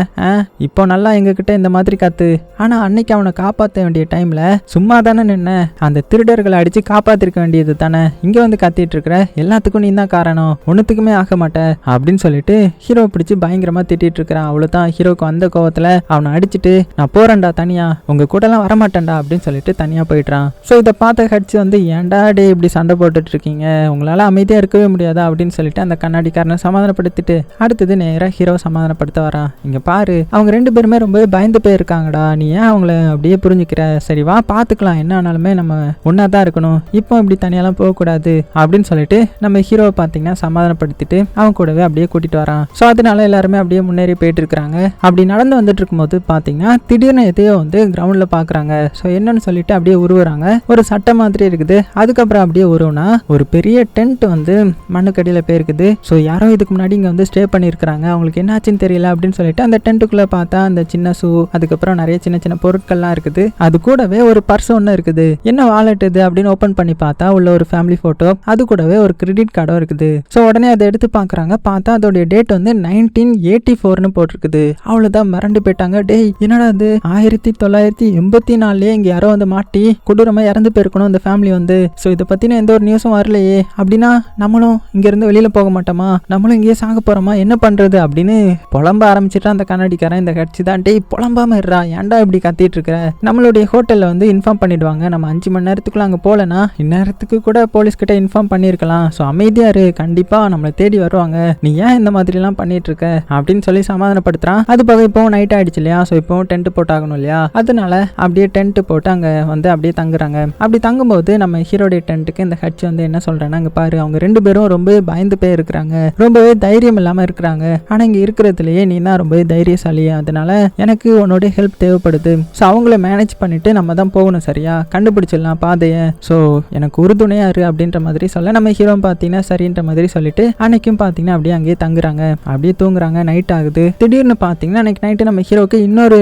A: இப்போ நல்லா எங்ககிட்ட இந்த மாதிரி கத்து ஆனா அன்னைக்கு அவனை காப்பாற்ற வேண்டிய டைமில் சும்மா தானே நின்ன அந்த திருடர்களை அடித்து காப்பாற்றிருக்க வேண்டியது தானே இங்கே வந்து கத்திட்டு இருக்கிற எல்லாத்துக்கும் நீ தான் காரணம் ஒன்னுத்துக்குமே ஆக மாட்ட அப்படின்னு சொல்லிட்டு ஹீரோ பிடிச்சி பயங்கரமாக திட்டிகிட்டு இருக்கிறான் அவ்வளவுதான் ஹீரோக்கு அந்த கோவத்தில் அவனை அடிச்சுட்டு நான் போகிறேன்டா தனியாக உங்கள் கூடலாம் வரமாட்டேன்டா அப்படின்னு சொல்லிட்டு தனியாக போயிட்டான் ஸோ இதை பார்த்த கட்சி வந்து ஏன்டா டே இப்படி சண்டை போட்டுட்டு இருக்கீங்க உங்களால் அமைதியாக இருக்கவே முடியாதா அப்படின்னு சொல்லிட்டு அந்த கண்ணாடிக்காரனை சமாதானப்படுத்திட்டு அடுத்தது நேராக ஹீரோ சமாதானப்படுத்த வரான் இங்கே பாரு அவங்க ரெண்டு பேருமே ரொம்பவே பயந்து போயிருக்காங்கடா நீ ஏன் அவங்கள அப்படியே புரிஞ்சுக்கிற சரி வா பார்த்துக்கலாம் என்ன ஆனாலுமே நம்ம ஒன்றா தான் இருக்கணும் இப்போ இப்படி தனியாலாம் போகக்கூடாது அப்படின்னு சொல்லிட்டு நம்ம ஹீரோவை பார்த்தீங்கன்னா சமாதானப்படுத்திட்டு அவன் கூடவே அப்படியே கூட்டிட்டு வரான் ஸோ அதனால எல்லாருமே அப்படியே முன்னேறி போயிட்டு இருக்கிறாங்க அப்படி நடந்து வந்துட்டு இருக்கும்போது பார்த்தீங்கன்னா திடீர்னு எதையோ வந்து கிரவுண்டில் பார்க்குறாங்க ஸோ என்னன்னு சொல்லிட்டு அப்படியே உருவுறாங்க ஒரு சட்டை மாதிரி இருக்குது அதுக்கப்புறம் அப்படியே உருவனா ஒரு பெரிய டென்ட் வந்து மண்ணுக்கடியில் போயிருக்குது ஸோ யாரோ இதுக்கு முன்னாடி இங்கே வந்து ஸ்டே பண்ணியிருக்கிறாங்க அவங்களுக்கு என்னாச்சுன்னு தெரியல அப்படின்னு சொல்லிட்டு அந்த டென்ட்டுக்குள்ளே பார்த்தா அந்த சின்ன ஷூ அதுக்கப்புறம் நிறைய சின்ன சின்ன பொருட்கள் எல்லாம் இருக்குது அது கூடவே ஒரு பர்ஸ் ஒன்று இருக்குது என்ன வாலெட் இது அப்படின்னு ஓப்பன் பண்ணி பார்த்தா உள்ள ஒரு ஃபேமிலி போட்டோ அது கூடவே ஒரு கிரெடிட் கார்டும் இருக்குது ஸோ உடனே அதை எடுத்து பார்க்குறாங்க பார்த்தா அதோடைய டேட் வந்து நைன்டீன் எயிட்டி ஃபோர்னு போட்டிருக்குது அவ்வளோதான் மறந்து போயிட்டாங்க டேய் என்னடா அது ஆயிரத்தி தொள்ளாயிரத்தி எண்பத்தி நாலுலேயே இங்கே யாரோ வந்து மாட்டி கொடூரமாக இறந்து போயிருக்கணும் இந்த ஃபேமிலி வந்து ஸோ இதை பற்றின எந்த ஒரு நியூஸும் வரலையே அப்படின்னா நம்மளும் இங்கேருந்து வெளியில் போக மாட்டோமா நம்மளும் இங்கேயே சாக போகிறோமா என்ன பண்ணுறது அப்படின்னு புலம்ப ஆரம்பிச்சிட்டா அந்த கண்ணாடிக்காரன் இந்த கட்சி தான் டேய் புலம்பாமல் இருறா ஏன்டா இப்படி கத்திட்டு இருக்கிறேன் நம்மளுடைய ஹோட்டலில் வந்து இன்ஃபார்ம் பண்ணிடுவாங்க நம்ம அஞ்சு மணி நேரத்துக்குள்ளே அங்கே போகலனா இந்நேரத்துக்கு கூட போலீஸ்கிட்ட இன்ஃபார்ம் பண்ணியிருக்கலாம் ஸோ அமைதியாக இரு கண்டிப்பாக நம்மளை தேடி வருவாங்க நீ ஏன் இந்த மாதிரிலாம் பண்ணிட்டு இருக்க அப்படின்னு சொல்லி சமாதானப்படுத்துகிறான் அது போக இப்போ நைட் ஆயிடுச்சு இல்லையா ஸோ இப்போ டென்ட் போட்டாகணும் இல்லையா அதனால அப்படியே டென்ட் போட்டு அங்கே வந்து அப்படியே தங்குறாங்க அப்படி தங்கும்போது நம்ம ஹீரோடைய டென்ட்டுக்கு இந்த ஹட்ச் வந்து என்ன சொல்கிறேன்னா அங்கே பாரு அவங்க ரெண்டு பேரும் ரொம்ப பயந்து போய் இருக்கிறாங்க ரொம்பவே தைரியம் இல்லாமல் இருக்கிறாங்க ஆனால் இங்கே இருக்கிறதுலையே நீ தான் ரொம்பவே தைரியசாலி அதனால எனக்கு உன்னோட ஹெல்ப் தேவைப்படுது ஸோ அவங்கள மேனேஜ் பண்ணிவிட்டு நம்ம தான் போகணும் சரியா கண்டுபிடிச்சிடலாம் பாதையை ஸோ எனக்கு உறுதுணையா இரு அப்படின்ற மாதிரி சொல்ல நம்ம ஹீரோ பார்த்தீங்கன்னா சரின்ற மாதிரி சொல்லிட்டு அன்னைக்கும் பார்த்தீங்கன்னா அப்படியே அங்கேயே தங்குறாங்க அப்படியே தூங்குறாங்க நைட் ஆகுது திடீர்னு பார்த்தீங்கன்னா அன்னைக்கு நைட்டு நம்ம ஹீரோக்கு இன்னொரு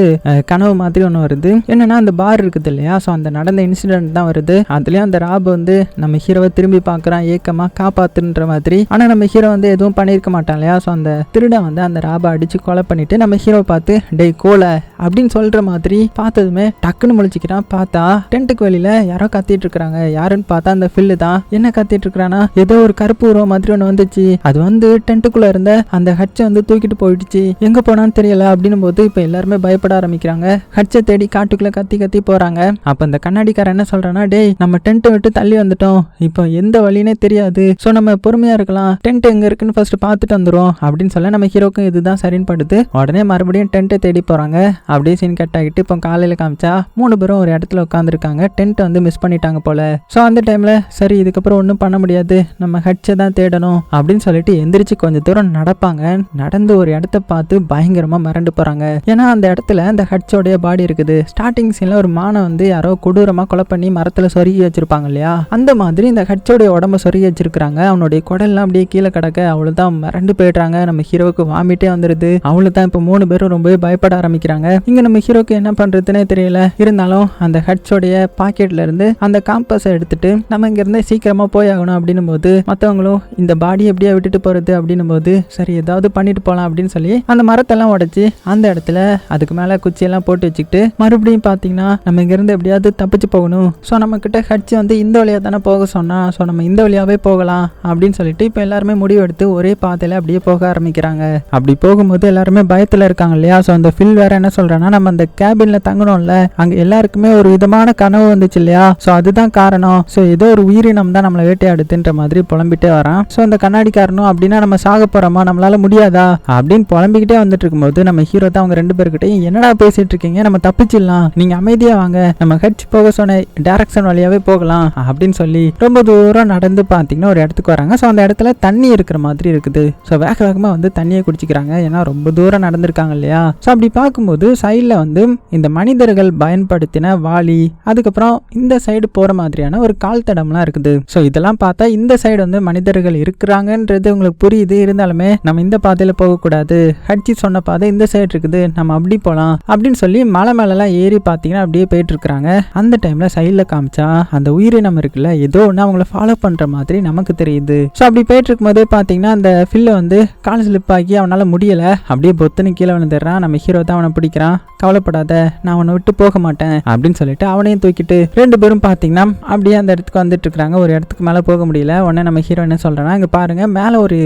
A: கனவு மாதிரி ஒன்று வருது என்னன்னா அந்த பார் இருக்குது இல்லையா ஸோ அந்த நடந்த இன்சிடென்ட் தான் வருது அதுலேயும் அந்த ராப் வந்து நம்ம ஹீரோவை திரும்பி பார்க்குறான் ஏக்கமாக காப்பாத்துன்ற மாதிரி ஆனால் நம்ம ஹீரோ வந்து எதுவும் பண்ணியிருக்க மாட்டான் இல்லையா ஸோ அந்த திருடன் வந்து அந்த ராபை அடித்து கொலை பண்ணிட்டு நம்ம ஹீரோ பார்த்து டே கோலை அப்படின்னு சொல்கிற மாதிரி பார்த்தது வந்ததுமே டக்குன்னு முழிச்சுக்கிறான் பார்த்தா டென்ட்டுக்கு வெளியில யாரோ கத்திட்டு இருக்கிறாங்க யாருன்னு பார்த்தா அந்த ஃபில்லு தான் என்ன கத்திட்டு இருக்கிறானா ஏதோ ஒரு கருப்பு உருவம் மாதிரி ஒன்று வந்துச்சு அது வந்து டென்ட்டுக்குள்ள இருந்த அந்த ஹட்சை வந்து தூக்கிட்டு போயிடுச்சு எங்க போனான்னு தெரியல அப்படின்னு போது இப்போ எல்லாருமே பயப்பட ஆரம்பிக்கிறாங்க ஹட்சை தேடி காட்டுக்குள்ள கத்தி கத்தி போறாங்க அப்ப அந்த கண்ணாடிக்காரன் என்ன சொல்றானா டேய் நம்ம டென்ட்டை விட்டு தள்ளி வந்துட்டோம் இப்போ எந்த வழினே தெரியாது ஸோ நம்ம பொறுமையா இருக்கலாம் டென்ட் எங்க இருக்குன்னு ஃபர்ஸ்ட் பார்த்துட்டு வந்துடும் அப்படின்னு சொல்ல நம்ம ஹீரோக்கும் இதுதான் சரின்னு படுத்து உடனே மறுபடியும் டென்ட்டை தேடி போறாங்க அப்படியே சீன் கட் ஆகிட்டு இப்போ காலையில வந்து காமிச்சா மூணு பேரும் ஒரு இடத்துல உட்காந்துருக்காங்க டென்ட் வந்து மிஸ் பண்ணிட்டாங்க போல ஸோ அந்த டைம்ல சரி இதுக்கப்புறம் ஒன்றும் பண்ண முடியாது நம்ம ஹட்சை தான் தேடணும் அப்படின்னு சொல்லிட்டு எந்திரிச்சு கொஞ்சம் தூரம் நடப்பாங்க நடந்து ஒரு இடத்த பார்த்து பயங்கரமா மிரண்டு போறாங்க ஏன்னா அந்த இடத்துல அந்த ஹட்சோடைய பாடி இருக்குது ஸ்டார்டிங் சீன்ல ஒரு மானை வந்து யாரோ கொடூரமா கொலை பண்ணி மரத்துல சொருகி வச்சிருப்பாங்க இல்லையா அந்த மாதிரி இந்த ஹட்சோடைய உடம்ப சொருகி வச்சிருக்காங்க அவனுடைய குடல்லாம் அப்படியே கீழே கிடக்க அவ்வளவுதான் மிரண்டு போயிடுறாங்க நம்ம ஹீரோவுக்கு வாமிட்டே வந்துருது அவ்வளவுதான் இப்ப மூணு பேரும் ரொம்பவே பயப்பட ஆரம்பிக்கிறாங்க இங்க நம்ம ஹீரோக்கு என்ன பண்றது எதுக்குன்னே தெரியல இருந்தாலும் அந்த ஹட்ஸோடைய பாக்கெட்ல இருந்து அந்த காம்பஸை எடுத்துட்டு நம்ம இங்கேருந்து சீக்கிரமாக போய் ஆகணும் அப்படின்னும் போது மற்றவங்களும் இந்த பாடி எப்படியா விட்டுட்டு போகிறது அப்படின்னும் போது சரி ஏதாவது பண்ணிட்டு போகலாம் அப்படின்னு சொல்லி அந்த மரத்தெல்லாம் உடச்சி அந்த இடத்துல அதுக்கு மேலே குச்சியெல்லாம் போட்டு வச்சுக்கிட்டு மறுபடியும் பார்த்தீங்கன்னா நம்ம இங்கேருந்து எப்படியாவது தப்பிச்சு போகணும் ஸோ நம்மக்கிட்ட ஹட்ச் வந்து இந்த வழியாக தானே போக சொன்னால் ஸோ நம்ம இந்த வழியாகவே போகலாம் அப்படின்னு சொல்லிட்டு இப்போ எல்லாருமே முடிவு எடுத்து ஒரே பாதையில் அப்படியே போக ஆரம்பிக்கிறாங்க அப்படி போகும்போது எல்லாருமே பயத்தில் இருக்காங்க இல்லையா ஸோ அந்த ஃபில் வேற என்ன சொல்றேன்னா நம்ம அந்த கேபினில் தங்கணும் தூங்கணும்ல அங்க எல்லாருக்குமே ஒரு விதமான கனவு வந்துச்சு இல்லையா ஸோ அதுதான் காரணம் ஸோ ஏதோ ஒரு உயிரினம் தான் நம்மளை வேட்டையாடுதுன்ற மாதிரி புலம்பிட்டே வரான் ஸோ அந்த கண்ணாடி காரணம் அப்படின்னா நம்ம சாக போறோமா நம்மளால முடியாதா அப்படின்னு புலம்பிக்கிட்டே வந்துட்டு இருக்கும்போது நம்ம ஹீரோ தான் அவங்க ரெண்டு பேர்கிட்டையும் என்னடா பேசிட்டு இருக்கீங்க நம்ம தப்பிச்சிடலாம் நீங்க அமைதியா வாங்க நம்ம ஹெட்ச் போக சொன்ன டேரக்ஷன் வழியாவே போகலாம் அப்படின்னு சொல்லி ரொம்ப தூரம் நடந்து பார்த்தீங்கன்னா ஒரு இடத்துக்கு வராங்க ஸோ அந்த இடத்துல தண்ணி இருக்கிற மாதிரி இருக்குது ஸோ வேக வேகமா வந்து தண்ணியை குடிச்சிக்கிறாங்க ஏன்னா ரொம்ப தூரம் நடந்திருக்காங்க இல்லையா ஸோ அப்படி பார்க்கும்போது சைட்ல வந்து இந்த மனித மனிதர்கள் பயன்படுத்தின வாளி அதுக்கப்புறம் இந்த சைடு போற மாதிரியான ஒரு கால் தடம்லாம் இருக்குது ஸோ இதெல்லாம் பார்த்தா இந்த சைடு வந்து மனிதர்கள் இருக்கிறாங்கன்றது உங்களுக்கு புரியுது இருந்தாலுமே நம்ம இந்த பாதையில் போகக்கூடாது ஹட்ஜி சொன்ன பாதை இந்த சைடு இருக்குது நம்ம அப்படி போகலாம் அப்படின்னு சொல்லி மலை மேலாம் ஏறி பார்த்தீங்கன்னா அப்படியே போயிட்டு இருக்கிறாங்க அந்த டைம்ல சைடில் காமிச்சா அந்த உயிரினம் இருக்குல்ல ஏதோ ஒன்று அவங்கள ஃபாலோ பண்ற மாதிரி நமக்கு தெரியுது ஸோ அப்படி போயிட்டு இருக்கும்போது பார்த்தீங்கன்னா அந்த ஃபில்ல வந்து கால் ஸ்லிப் ஆகி அவனால முடியல அப்படியே பொத்துன்னு கீழே விழுந்துடுறான் நம்ம ஹீரோ தான் அவனை பிடிக்கிறான் கவலைப்படாத நான் உன்னை விட்டு போக மாட்டேன் அப்படின்னு சொல்லிட்டு அவனையும் தூக்கிட்டு ரெண்டு பேரும் பார்த்தீங்கன்னா அப்படியே அந்த இடத்துக்கு வந்துட்டு இருக்கிறாங்க ஒரு இடத்துக்கு மேலே போக முடியல உடனே நம்ம ஹீரோ என்ன சொல்கிறேன்னா இங்கே பாருங்க மேலே ஒரு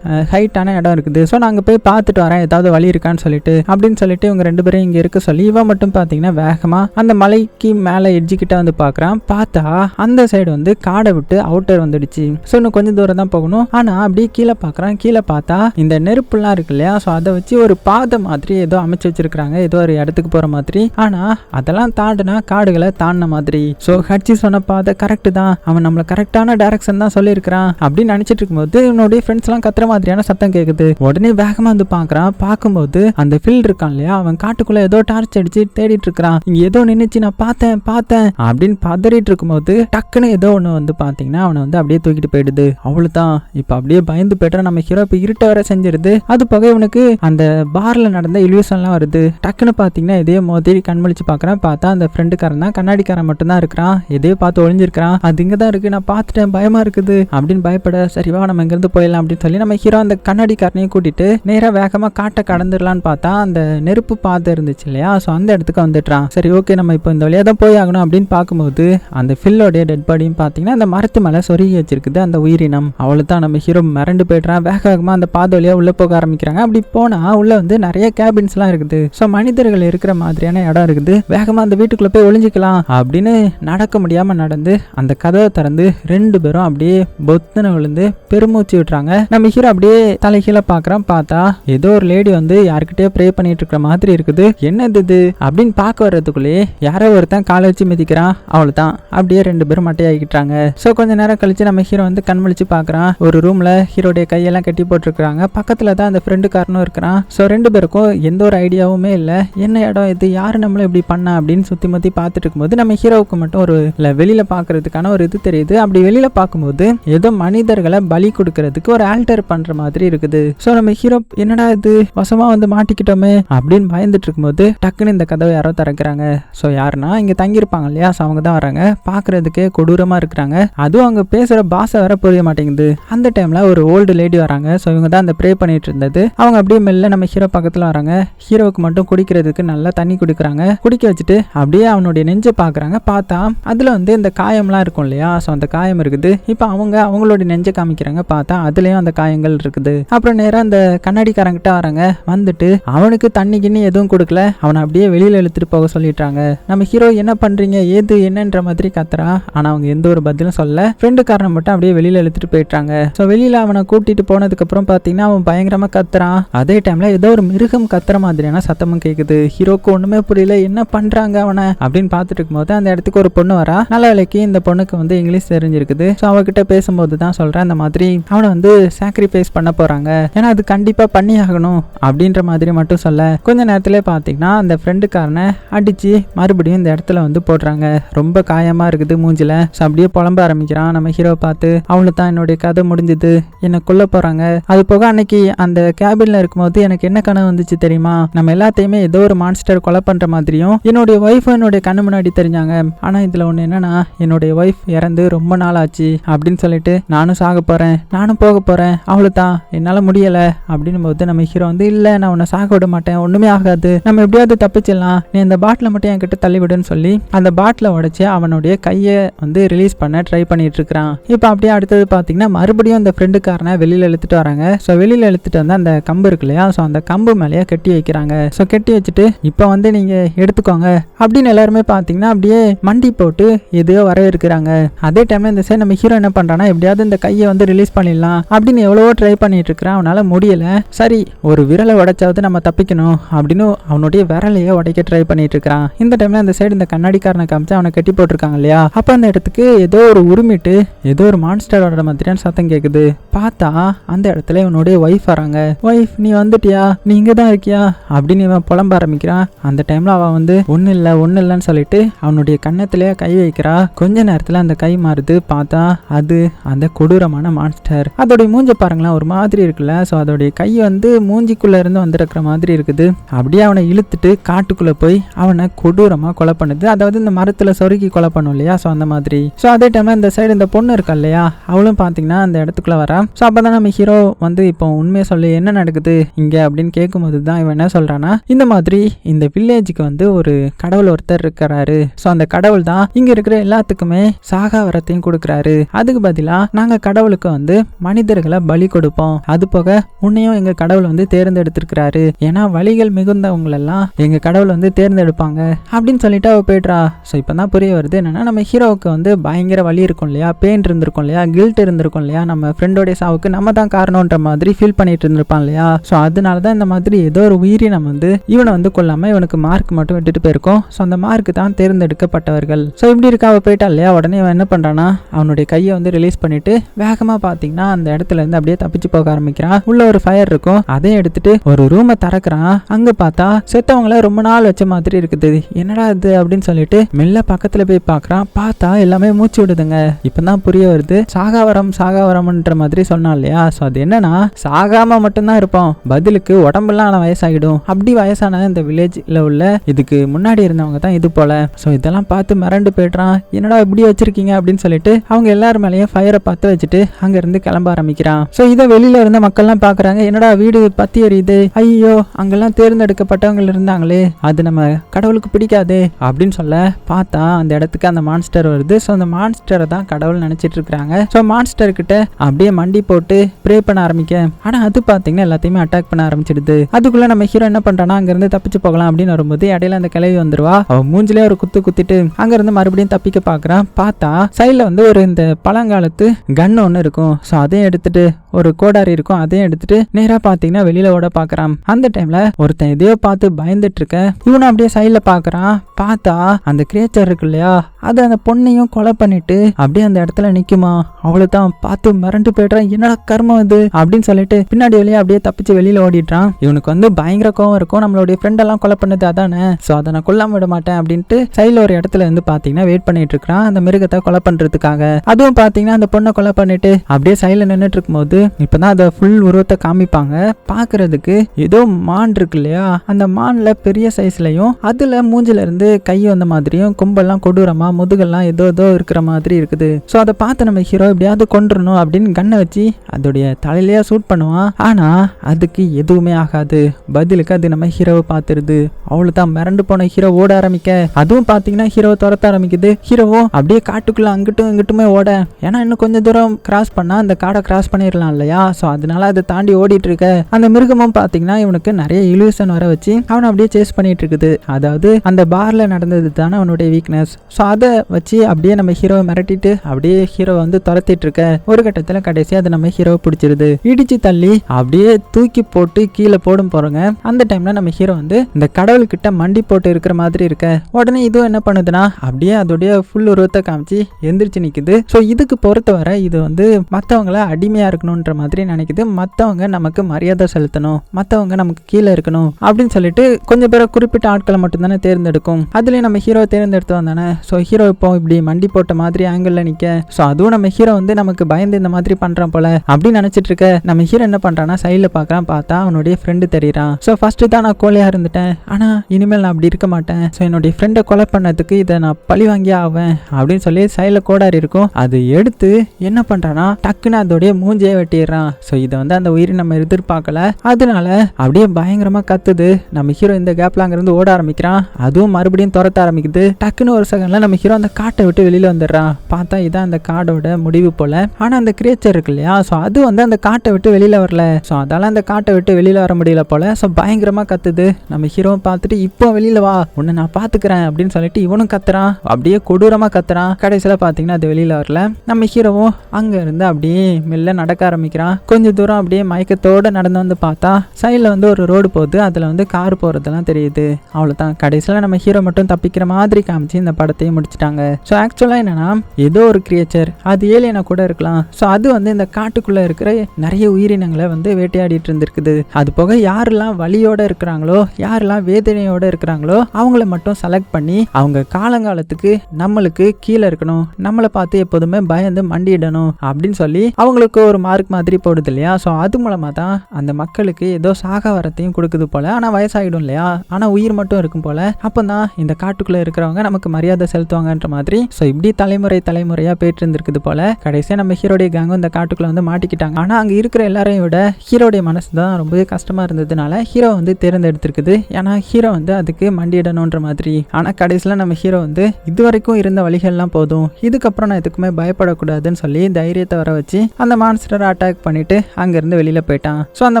A: ஹைட்டான இடம் இருக்குது ஸோ நாங்கள் போய் பார்த்துட்டு வரேன் ஏதாவது வழி இருக்கான்னு சொல்லிட்டு அப்படின்னு சொல்லிட்டு இவங்க ரெண்டு பேரும் இங்கே இருக்க சொல்லி இவன் மட்டும் பார்த்தீங்கன்னா வேகமாக அந்த மலைக்கு மேலே எட்ஜிக்கிட்ட வந்து பார்க்குறான் பார்த்தா அந்த சைடு வந்து காடை விட்டு அவுட்டர் வந்துடுச்சு ஸோ இன்னும் கொஞ்சம் தூரம் தான் போகணும் ஆனால் அப்படியே கீழே பார்க்குறான் கீழே பார்த்தா இந்த நெருப்புலாம் இருக்கு இல்லையா ஸோ அதை வச்சு ஒரு பாதை மாதிரி ஏதோ அமைச்சு வச்சிருக்காங்க ஏதோ ஒரு இடத்துக்கு போகிற மாதிரி ஆனால் அதெல்லாம் தாண்டினா காடுகளை தாண்டின மாதிரி ஸோ ஹட்சி சொன்ன பாதை கரெக்டு தான் அவன் நம்மளை கரெக்டான டைரக்ஷன் தான் சொல்லியிருக்கிறான் அப்படின்னு நினச்சிட்டு இருக்கும்போது என்னுடைய ஃப்ரெண்ட்ஸ்லாம் கத்துற மாதிரியான சத்தம் கேட்குது உடனே வேகமாக வந்து பார்க்குறான் பார்க்கும்போது அந்த ஃபீல்டு இருக்கான் இல்லையா அவன் காட்டுக்குள்ளே ஏதோ டார்ச் அடிச்சு தேடிட்டு இருக்கிறான் இங்கே ஏதோ நின்றுச்சு நான் பார்த்தேன் பார்த்தேன் அப்படின்னு பதறிட்டு இருக்கும்போது டக்குன்னு ஏதோ ஒன்று வந்து பார்த்தீங்கன்னா அவனை வந்து அப்படியே தூக்கிட்டு போயிடுது அவ்வளோதான் இப்போ அப்படியே பயந்து போய்ட்டா நம்ம ஹீரோ இப்போ இருட்ட வர செஞ்சிருது அது போக இவனுக்கு அந்த பார்ல நடந்த இல்யூஷன்லாம் வருது டக்குன்னு பார்த்தீங்கன்னா இதே மோதிரி கண்மளிச்சு யோசிச்சு பார்க்குறேன் பார்த்தா அந்த ஃப்ரெண்டுக்காரன் தான் கண்ணாடிக்காரன் மட்டும்தான் இருக்கிறான் எதையோ பார்த்து ஒழிஞ்சிருக்கிறான் அது இங்கே தான் இருக்குது நான் பார்த்துட்டேன் பயமாக இருக்குது அப்படின்னு பயப்பட சரிவா நம்ம இங்கேருந்து போயிடலாம் அப்படின்னு சொல்லி நம்ம ஹீரோ அந்த கண்ணாடிக்காரனையும் கூட்டிட்டு நேராக வேகமாக காட்டை கடந்துடலான்னு பார்த்தா அந்த நெருப்பு பாதை இருந்துச்சு இல்லையா ஸோ அந்த இடத்துக்கு வந்துட்டான் சரி ஓகே நம்ம இப்போ இந்த வழியாக தான் போய் ஆகணும் அப்படின்னு பார்க்கும்போது அந்த ஃபில்லோடைய டெட் பாடியும் பார்த்தீங்கன்னா அந்த மரத்து மேலே சொருகி வச்சிருக்குது அந்த உயிரினம் தான் நம்ம ஹீரோ மிரண்டு போயிடுறான் வேக வேகமாக அந்த பாதை வழியாக உள்ளே போக ஆரம்பிக்கிறாங்க அப்படி போனால் உள்ளே வந்து நிறைய கேபின்ஸ்லாம் இருக்குது ஸோ மனிதர்கள் இருக்கிற மாதிரியான இடம் இருக்குது வந்து வேகமாக அந்த வீட்டுக்குள்ளே போய் ஒளிஞ்சிக்கலாம் அப்படின்னு நடக்க முடியாமல் நடந்து அந்த கதவை திறந்து ரெண்டு பேரும் அப்படியே பொத்தனை விழுந்து பெருமூச்சு விட்டுறாங்க நம்ம ஹீரோ அப்படியே தலைகீழ பார்க்குறோம் பார்த்தா ஏதோ ஒரு லேடி வந்து யாருக்கிட்டே ப்ரே பண்ணிட்டு இருக்கிற மாதிரி இருக்குது என்னது இது அப்படின்னு பார்க்க வர்றதுக்குள்ளேயே யாரோ ஒருத்தன் காலை வச்சு மிதிக்கிறான் அவ்வளோ தான் அப்படியே ரெண்டு பேரும் மட்டையாக்கிட்டாங்க ஸோ கொஞ்ச நேரம் கழிச்சு நம்ம ஹீரோ வந்து கண்மழிச்சு பார்க்குறான் ஒரு ரூமில் ஹீரோடைய கையெல்லாம் கட்டி போட்டிருக்கிறாங்க பக்கத்தில் தான் அந்த ஃப்ரெண்டுக்காரனும் இருக்கிறான் ஸோ ரெண்டு பேருக்கும் எந்த ஒரு ஐடியாவுமே இல்லை என்ன இடம் இது யார் நம்மளை இப்படி பண்ண அப்படின்னு சுற்றி முற்றி பார்த்துட்டு இருக்கும்போது நம்ம ஹீரோவுக்கு மட்டும் ஒரு வெளியில் பார்க்கறதுக்கான ஒரு இது தெரியுது அப்படி வெளியில் பார்க்கும்போது ஏதோ மனிதர்களை பலி கொடுக்கறதுக்கு ஒரு ஆல்டர் பண்ணுற மாதிரி இருக்குது ஸோ நம்ம ஹீரோ என்னடா இது வசமாக வந்து மாட்டிக்கிட்டோமே அப்படின்னு பயந்துட்டு இருக்கும்போது டக்குன்னு இந்த கதவை யாரோ திறக்கிறாங்க ஸோ யாருன்னா இங்கே தங்கியிருப்பாங்க இல்லையா ஸோ அவங்க தான் வராங்க பார்க்குறதுக்கே கொடூரமாக இருக்கிறாங்க அதுவும் அவங்க பேசுகிற பாஷை வேற புரிய மாட்டேங்குது அந்த டைமில் ஒரு ஓல்டு லேடி வராங்க ஸோ இவங்க தான் அந்த ப்ரே பண்ணிட்டு இருந்தது அவங்க அப்படியே மெல்ல நம்ம ஹீரோ பக்கத்தில் வராங்க ஹீரோவுக்கு மட்டும் குடிக்கிறதுக்கு நல்லா தண்ணி குடிக்கிறாங்க குடிக்க வச்சுட்டு அப்படியே அவனுடைய நெஞ்சை பார்க்குறாங்க பார்த்தா அதில் வந்து இந்த காயம்லாம் இருக்கும் இல்லையா ஸோ அந்த காயம் இருக்குது இப்போ அவங்க அவங்களுடைய நெஞ்சை காமிக்கிறாங்க பார்த்தா அதுலேயும் அந்த காயங்கள் இருக்குது அப்புறம் நேராக அந்த கண்ணாடிக்காரங்கிட்ட வராங்க வந்துட்டு அவனுக்கு தண்ணி கிண்ணி எதுவும் கொடுக்கல அவனை அப்படியே வெளியில் எழுத்துட்டு போக சொல்லிட்டாங்க நம்ம ஹீரோ என்ன பண்ணுறீங்க ஏது என்னன்ற மாதிரி கத்துறா ஆனால் அவங்க எந்த ஒரு பதிலும் சொல்ல ஃப்ரெண்டுக்காரனை மட்டும் அப்படியே வெளியில் இழுத்துட்டு போயிட்டாங்க ஸோ வெளியில் அவனை கூட்டிகிட்டு போனதுக்கப்புறம் பார்த்தீங்கன்னா அவன் பயங்கரமாக கத்துறான் அதே டைமில் ஏதோ ஒரு மிருகம் கத்துற மாதிரியான சத்தமும் கேட்குது ஹீரோக்கு ஒன்றுமே புரியல என்ன என்ன பண்றாங்க அவனை அப்படின்னு பார்த்துட்டு போது அந்த இடத்துக்கு ஒரு பொண்ணு வரா நல்ல வேலைக்கு இந்த பொண்ணுக்கு வந்து இங்கிலீஷ் தெரிஞ்சிருக்குது ஸோ அவகிட்ட பேசும்போது தான் சொல்கிறேன் அந்த மாதிரி அவனை வந்து சாக்ரிஃபைஸ் பண்ண போகிறாங்க ஏன்னா அது கண்டிப்பாக பண்ணி ஆகணும் அப்படின்ற மாதிரி மட்டும் சொல்ல கொஞ்ச நேரத்திலே பார்த்தீங்கன்னா அந்த ஃப்ரெண்டுக்காரனை அடித்து மறுபடியும் இந்த இடத்துல வந்து போடுறாங்க ரொம்ப காயமாக இருக்குது மூஞ்சில ஸோ அப்படியே புலம்ப ஆரம்பிக்கிறான் நம்ம ஹீரோ பார்த்து அவளுக்கு தான் என்னுடைய கதை முடிஞ்சுது என்ன கொல்ல போகிறாங்க அது போக அன்னைக்கு அந்த கேபினில் இருக்கும்போது எனக்கு என்ன கனவு வந்துச்சு தெரியுமா நம்ம எல்லாத்தையுமே ஏதோ ஒரு மான்ஸ்டர் கொலை பண்ணுற மாதிரியும் விஷயம் என்னுடைய ஒய்ஃப் என்னுடைய கண்ணு முன்னாடி தெரிஞ்சாங்க ஆனால் இதில் ஒன்று என்னன்னா என்னுடைய ஒய்ஃப் இறந்து ரொம்ப நாள் ஆச்சு அப்படின்னு சொல்லிட்டு நானும் சாக போகிறேன் நானும் போக போகிறேன் அவ்வளோ தான் என்னால் முடியலை அப்படின்னும் போது நம்ம ஹீரோ வந்து இல்லை நான் உன்னை சாக விட மாட்டேன் ஒன்றுமே ஆகாது நம்ம எப்படியாவது தப்பிச்சிடலாம் நீ அந்த பாட்டில் மட்டும் என்கிட்ட தள்ளி விடுன்னு சொல்லி அந்த பாட்டில் உடச்சி அவனுடைய கையை வந்து ரிலீஸ் பண்ண ட்ரை பண்ணிட்டு இருக்கிறான் இப்போ அப்படியே அடுத்தது பார்த்தீங்கன்னா மறுபடியும் அந்த ஃப்ரெண்டுக்காரனை வெளியில் எழுத்துட்டு வராங்க ஸோ வெளியில் எழுத்துட்டு வந்து அந்த கம்பு இருக்கு இல்லையா ஸோ அந்த கம்பு மேலேயே கட்டி வைக்கிறாங்க ஸோ கட்டி வச்சுட்டு இப்போ வந்து நீங்கள் எடுத்து எடுத்துக்கோங்க அப்படின்னு எல்லாருமே பார்த்தீங்கன்னா அப்படியே மண்டி போட்டு எதையோ வரைய இருக்கிறாங்க அதே டைம்ல இந்த சைடு நம்ம ஹீரோ என்ன பண்றானா எப்படியாவது இந்த கையை வந்து ரிலீஸ் பண்ணிடலாம் அப்படின்னு எவ்வளவோ ட்ரை பண்ணிட்டு இருக்கிறான் அவனால முடியல சரி ஒரு விரலை உடைச்சாவது நம்ம தப்பிக்கணும் அப்படின்னு அவனுடைய விரலையே உடைக்க ட்ரை பண்ணிட்டு இருக்கான் இந்த டைம்ல இந்த சைடு இந்த கண்ணாடிக்காரனை காமிச்சு அவனை கட்டி போட்டிருக்காங்க இல்லையா அப்ப அந்த இடத்துக்கு ஏதோ ஒரு உருமிட்டு ஏதோ ஒரு மான்ஸ்டரோட மாதிரியான சத்தம் கேட்குது பார்த்தா அந்த இடத்துல இவனுடைய ஒய்ஃப் வராங்க ஒய்ஃப் நீ வந்துட்டியா நீ இங்கே தான் இருக்கியா அப்படின்னு இவன் புலம்ப ஆரம்பிக்கிறான் அந்த டைம்ல அவன் வந்து ஒன்னு இல்ல ஒன்னு இல்லைன்னு சொல்லிட்டு அவனுடைய கன்னத்திலே கை வைக்கிறா கொஞ்ச நேரத்தில் அந்த கை மாறுது பார்த்தா அது அந்த கொடூரமான மான்ஸ்டர் அதோடைய மூஞ்ச பாருங்களேன் ஒரு மாதிரி இருக்குல்ல ஸோ அதோடைய கை வந்து மூஞ்சிக்குள்ளே இருந்து வந்திருக்கிற மாதிரி இருக்குது அப்படியே அவனை இழுத்துட்டு காட்டுக்குள்ளே போய் அவனை கொடூரமாக கொலை பண்ணுது அதாவது இந்த மரத்தில் சொருக்கி கொலை பண்ணும் இல்லையா ஸோ அந்த மாதிரி ஸோ அதே டைமில் இந்த சைடு இந்த பொண்ணு இருக்கா இல்லையா அவளும் பார்த்தீங்கன்னா அந்த இடத்துக்குள்ளே வரா ஸோ அப்பதான் நம்ம ஹீரோ வந்து இப்போ உண்மையை சொல்லி என்ன நடக்குது இங்கே அப்படின்னு கேட்கும்போது தான் இவன் என்ன சொல்கிறான்னா இந்த மாதிரி இந்த வில்லேஜுக்கு வந்து ஒரு கடவுள் ஒருத்தர் இருக்கிறாரு ஸோ அந்த கடவுள் தான் இங்க இருக்கிற எல்லாத்துக்குமே சாகா வரத்தையும் கொடுக்குறாரு அதுக்கு பதிலா நாங்க கடவுளுக்கு வந்து மனிதர்களை பலி கொடுப்போம் அது போக உன்னையும் எங்க கடவுள் வந்து தேர்ந்தெடுத்திருக்கிறாரு ஏன்னா வழிகள் மிகுந்தவங்களெல்லாம் எங்க கடவுள் வந்து தேர்ந்தெடுப்பாங்க அப்படின்னு சொல்லிட்டு அவ போயிட்றா ஸோ தான் புரிய வருது என்னன்னா நம்ம ஹீரோவுக்கு வந்து பயங்கர வழி இருக்கும் இல்லையா பெயின் இருந்திருக்கும் இல்லையா கில்ட் இருந்திருக்கும் இல்லையா நம்ம ஃப்ரெண்டோடைய சாவுக்கு நம்ம தான் காரணம்ன்ற மாதிரி ஃபீல் பண்ணிட்டு இருந்திருப்பான் இல்லையா ஸோ அதனால தான் இந்த மாதிரி ஏதோ ஒரு உயிரினம் வந்து இவனை வந்து கொல்லாம இவனுக்கு மார்க் மட்டும் விட்டுட்டு போயிருக்கோம் ஸோ அந்த மார்க்கு தான் தேர்ந்தெடுக்கப்பட்டவர்கள் ஸோ இப்படி இருக்க அவள் போயிட்டா இல்லையா உடனே அவன் என்ன பண்ணுறான்னா அவனுடைய கையை வந்து ரிலீஸ் பண்ணிட்டு வேகமாக பார்த்தீங்கன்னா அந்த இடத்துல இருந்து அப்படியே தப்பிச்சு போக ஆரம்பிக்கிறான் உள்ள ஒரு ஃபயர் இருக்கும் அதை எடுத்துட்டு ஒரு ரூமை திறக்கிறான் அங்கே பார்த்தா செத்தவங்கள ரொம்ப நாள் வச்ச மாதிரி இருக்குது என்னடா இது அப்படின்னு சொல்லிட்டு மெல்ல பக்கத்தில் போய் பார்க்குறான் பார்த்தா எல்லாமே மூச்சு விடுதுங்க இப்போ தான் புரிய வருது சாகாவரம் சாகாவரம்ன்ற மாதிரி சொன்னான் இல்லையா ஸோ அது என்னன்னா சாகாம மட்டும்தான் இருப்போம் பதிலுக்கு உடம்புலாம் ஆனால் வயசாகிடும் அப்படி வயசான இந்த வில்லேஜில் உள்ள இதுக்கு இதுக்கு முன்னாடி இருந்தவங்க தான் இது போல ஸோ இதெல்லாம் பார்த்து மிரண்டு போய்ட்றான் என்னடா இப்படி வச்சிருக்கீங்க அப்படின்னு சொல்லிட்டு அவங்க எல்லார் மேலேயும் ஃபயரை பார்த்து வச்சுட்டு அங்கேருந்து கிளம்ப ஆரம்பிக்கிறான் ஸோ இதை வெளியில இருந்த மக்கள்லாம் பார்க்குறாங்க என்னடா வீடு பற்றி எறியுது ஐயோ அங்கெல்லாம் தேர்ந்தெடுக்கப்பட்டவங்க இருந்தாங்களே அது நம்ம கடவுளுக்கு பிடிக்காது அப்படின்னு சொல்ல பார்த்தா அந்த இடத்துக்கு அந்த மான்ஸ்டர் வருது ஸோ அந்த மான்ஸ்டரை தான் கடவுள் நினச்சிட்டு இருக்கிறாங்க ஸோ மான்ஸ்டர் கிட்ட அப்படியே மண்டி போட்டு ப்ரே பண்ண ஆரம்பிக்க ஆனால் அது பார்த்தீங்கன்னா எல்லாத்தையுமே அட்டாக் பண்ண ஆரம்பிச்சிடுது அதுக்குள்ளே நம்ம ஹீரோ என்ன பண்ணுறான்னா அங்கேருந்து தப்பிச்சு போகலாம் அப்படின்னு வரும்போது இடையில அந்த கிளவி வந்துருவா அவன் மூஞ்சிலே ஒரு குத்து குத்திட்டு அங்கேருந்து மறுபடியும் தப்பிக்க பார்க்குறான் பார்த்தா சைடில் வந்து ஒரு இந்த பழங்காலத்து கன் ஒன்று இருக்கும் ஸோ அதையும் எடுத்துட்டு ஒரு கோடாரி இருக்கும் அதையும் எடுத்துட்டு நேராக பார்த்தீங்கன்னா வெளியில ஓட பார்க்குறான் அந்த டைம்ல ஒருத்தன் எதையோ பார்த்து பயந்துட்டு இருக்க இவனும் அப்படியே சைடில் பார்க்குறான் பார்த்தா அந்த கிரியேச்சர் இருக்கு இல்லையா அது அந்த பொண்ணையும் கொலை பண்ணிட்டு அப்படியே அந்த இடத்துல நிற்குமா அவ்வளோதான் பார்த்து மிரண்டு போயிடுறான் என்னடா கர்மம் இது அப்படின்னு சொல்லிட்டு பின்னாடி வெளியே அப்படியே தப்பிச்சு வெளியில ஓடிடுறான் இவனுக்கு வந்து பயங்கர கோவம் இருக்கும் நம்மளுடைய ஃப்ரெண்டெல்லாம் கொலை பண்ணது அதானே ஸோ அதை நான் கொல்லாம விட மாட்டேன் அப்படின்ட்டு சைடில் ஒரு இடத்துல வந்து பார்த்தீங்கன்னா வெயிட் பண்ணிட்டு இருக்கிறான் அந்த மிருகத்தை கொலை பண்ணுறதுக்காக அதுவும் பார்த்தீங்கன்னா அந்த பொண்ணை கொலை பண்ணிட்டு அப்படியே சைடில் நின்றுட்டு இருக்கும்போது இப்போ தான் அதை ஃபுல் உருவத்தை காமிப்பாங்க பார்க்குறதுக்கு ஏதோ மான் இருக்கு இல்லையா அந்த மானில் பெரிய சைஸ்லையும் அதில் மூஞ்சில இருந்து கை வந்த மாதிரியும் கும்பல்லாம் கொடூரமாக முதுகெல்லாம் ஏதோ ஏதோ இருக்கிற மாதிரி இருக்குது ஸோ அதை பார்த்து நம்ம ஹீரோ எப்படியாவது கொண்டுடணும் அப்படின்னு கண்ணை வச்சு அதோடைய தலையிலேயே சூட் பண்ணுவான் ஆனால் அதுக்கு எதுவுமே ஆகாது பதிலுக்கு அது நம்ம ஹீரோவை பார்த்துருது அவ்வளோதான் மிரண்டு கண்டு போன ஹீரோ ஓட ஆரம்பிக்க அதுவும் பார்த்தீங்கன்னா ஹீரோ துரத்த ஆரம்பிக்குது ஹீரோவும் அப்படியே காட்டுக்குள்ளே அங்கிட்டும் இங்கிட்டுமே ஓட ஏன்னா இன்னும் கொஞ்சம் தூரம் கிராஸ் பண்ணால் அந்த காடை கிராஸ் பண்ணிடலாம் இல்லையா ஸோ அதனால அதை தாண்டி ஓடிட்டு இருக்க அந்த மிருகமும் பார்த்தீங்கன்னா இவனுக்கு நிறைய இலூசன் வர வச்சு அவனை அப்படியே சேஸ் பண்ணிட்டு இருக்குது அதாவது அந்த பார்ல நடந்தது தானே அவனுடைய வீக்னஸ் ஸோ அதை வச்சு அப்படியே நம்ம ஹீரோவை மிரட்டிட்டு அப்படியே ஹீரோவை வந்து துரத்திட்டு இருக்க ஒரு கட்டத்தில் கடைசி அதை நம்ம ஹீரோவை பிடிச்சிருது இடிச்சு தள்ளி அப்படியே தூக்கி போட்டு கீழே போடும் போகிறோங்க அந்த டைமில் நம்ம ஹீரோ வந்து இந்த கடவுள்கிட்ட மண்டி போட்டு இருக்கிற மாதிரி இருக்க உடனே இதுவும் என்ன பண்ணுதுன்னா அப்படியே அதோடைய ஃபுல் உருவத்தை காமிச்சு எந்திரிச்சு நிற்குது ஸோ இதுக்கு பொறுத்தவரை இது வந்து மற்றவங்கள அடிமையாக இருக்கணுன்ற மாதிரி நினைக்குது மற்றவங்க நமக்கு மரியாதை செலுத்தணும் மற்றவங்க நமக்கு கீழே இருக்கணும் அப்படின்னு சொல்லிட்டு கொஞ்சம் பேரை குறிப்பிட்ட ஆட்களை மட்டும் தானே தேர்ந்தெடுக்கும் அதுலேயும் நம்ம ஹீரோ தேர்ந்தெடுத்தோம் தானே ஸோ ஹீரோ இப்போ இப்படி மண்டி போட்ட மாதிரி ஆங்கிளில் நிற்க ஸோ அதுவும் நம்ம ஹீரோ வந்து நமக்கு பயந்து இந்த மாதிரி பண்ணுறான் போல அப்படின்னு நினச்சிட்டு இருக்க நம்ம ஹீரோ என்ன பண்ணுறான்னா சைடில் பார்க்குறான் பார்த்தா அவனுடைய ஃப்ரெண்டு தெரியுறான் ஸோ ஃபஸ்ட்டு தான் நான் கோழையாக இருந்துட்டேன் ஆனால் இனிமேல் நான் அப்படி இருக்க மாட்டேன் ஸோ என்னுடைய ஃப்ரெண்டை கொலை பண்ணதுக்கு இதை நான் பழி வாங்கி ஆவேன் அப்படின்னு சொல்லி சைடில் கோடாரி இருக்கும் அது எடுத்து என்ன பண்ணுறான்னா டக்குன்னு அதோடைய மூஞ்சியை வெட்டிடுறான் ஸோ இதை வந்து அந்த உயிரை நம்ம எதிர்பார்க்கல அதனால அப்படியே பயங்கரமாக கத்துது நம்ம ஹீரோ இந்த கேப்ல அங்கேருந்து ஓட ஆரம்பிக்கிறான் அதுவும் மறுபடியும் துரத்த ஆரம்பிக்குது டக்குன்னு ஒரு செகண்ட்ல நம்ம ஹீரோ அந்த காட்டை விட்டு வெளியில் வந்துடுறான் பார்த்தா இதான் அந்த காடோட முடிவு போல ஆனால் அந்த கிரியேச்சர் இருக்கு இல்லையா ஸோ அது வந்து அந்த காட்டை விட்டு வெளியில் வரல ஸோ அதால அந்த காட்டை விட்டு வெளியில் வர முடியல போல ஸோ பயங்கரமாக கத்துது நம்ம ஹீரோ பார்த்துட்டு இப்போ வெளியில் வெளியில வா உன்னை நான் பாத்துக்கிறேன் அப்படின்னு சொல்லிட்டு இவனும் கத்துறான் அப்படியே கொடூரமாக கத்துறான் கடைசியில் பார்த்தீங்கன்னா அது வெளியில் வரல நம்ம ஹீரோவும் இருந்து அப்படியே மெல்ல நடக்க ஆரம்பிக்கிறான் கொஞ்சம் தூரம் அப்படியே மயக்கத்தோடு நடந்து வந்து பார்த்தா சைடில் வந்து ஒரு ரோடு போகுது அதில் வந்து கார் போகிறதெல்லாம் தெரியுது அவ்வளவுதான் கடைசியில் நம்ம ஹீரோ மட்டும் தப்பிக்கிற மாதிரி காமிச்சு இந்த படத்தையும் முடிச்சிட்டாங்க ஸோ ஆக்சுவலாக என்னென்னா ஏதோ ஒரு கிரியேச்சர் அது ஏலியனாக கூட இருக்கலாம் ஸோ அது வந்து இந்த காட்டுக்குள்ளே இருக்கிற நிறைய உயிரினங்களை வந்து வேட்டையாடிட்டு இருந்திருக்குது அது போக யாரெல்லாம் வழியோட இருக்கிறாங்களோ யாரெல்லாம் வேதனையோடு இருக்கிறாங்க இருக்கிறாங்களோ அவங்கள மட்டும் செலக்ட் பண்ணி அவங்க காலங்காலத்துக்கு நம்மளுக்கு கீழே இருக்கணும் நம்மளை பார்த்து எப்போதுமே பயந்து மண்டிடணும் அப்படின்னு சொல்லி அவங்களுக்கு ஒரு மார்க் மாதிரி போடுது இல்லையா ஸோ அது மூலமாக தான் அந்த மக்களுக்கு ஏதோ சாக வரத்தையும் கொடுக்குது போல ஆனால் வயசாகிடும் இல்லையா ஆனால் உயிர் மட்டும் இருக்கும் போல அப்போ தான் இந்த காட்டுக்குள்ளே இருக்கிறவங்க நமக்கு மரியாதை செலுத்துவாங்கன்ற மாதிரி ஸோ இப்படி தலைமுறை தலைமுறையாக போயிட்டு இருந்திருக்குது போல கடைசியாக நம்ம ஹீரோடைய கேங்கும் இந்த காட்டுக்குள்ளே வந்து மாட்டிக்கிட்டாங்க ஆனால் அங்கே இருக்கிற எல்லாரையும் விட ஹீரோடைய மனசு தான் ரொம்பவே கஷ்டமாக இருந்ததுனால ஹீரோ வந்து தேர்ந்தெடுத்திருக்குது ஏன்னா ஹீரோ வந்து அதுக்கு போட்டு மண்டியிடணுன்ற மாதிரி ஆனால் கடைசியில் நம்ம ஹீரோ வந்து இது வரைக்கும் இருந்த வழிகள்லாம் போதும் இதுக்கப்புறம் நான் எதுக்குமே பயப்படக்கூடாதுன்னு சொல்லி தைரியத்தை வர வச்சு அந்த மான்ஸ்டரை அட்டாக் பண்ணிட்டு அங்கேருந்து வெளியில் போயிட்டான் ஸோ அந்த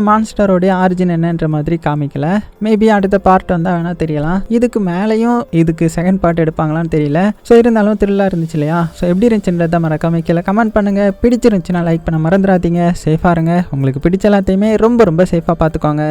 A: மான்ஸ்டரோடைய ஆரிஜின் என்னன்ற மாதிரி காமிக்கல மேபி அடுத்த பார்ட் வந்தால் வேணா தெரியலாம் இதுக்கு மேலேயும் இதுக்கு செகண்ட் பார்ட் எடுப்பாங்களான்னு தெரியல ஸோ இருந்தாலும் த்ரில்லாக இருந்துச்சு இல்லையா ஸோ எப்படி இருந்துச்சுன்றதை மறக்காம கீழே கமெண்ட் பண்ணுங்கள் பிடிச்சிருந்துச்சுன்னா லைக் பண்ண மறந்துடாதீங்க சேஃபாக இருங்க உங்களுக்கு பிடிச்ச எல்லாத்தையுமே ரொம்ப ரொம்ப சேஃபாக பார்த்துக்கோங்க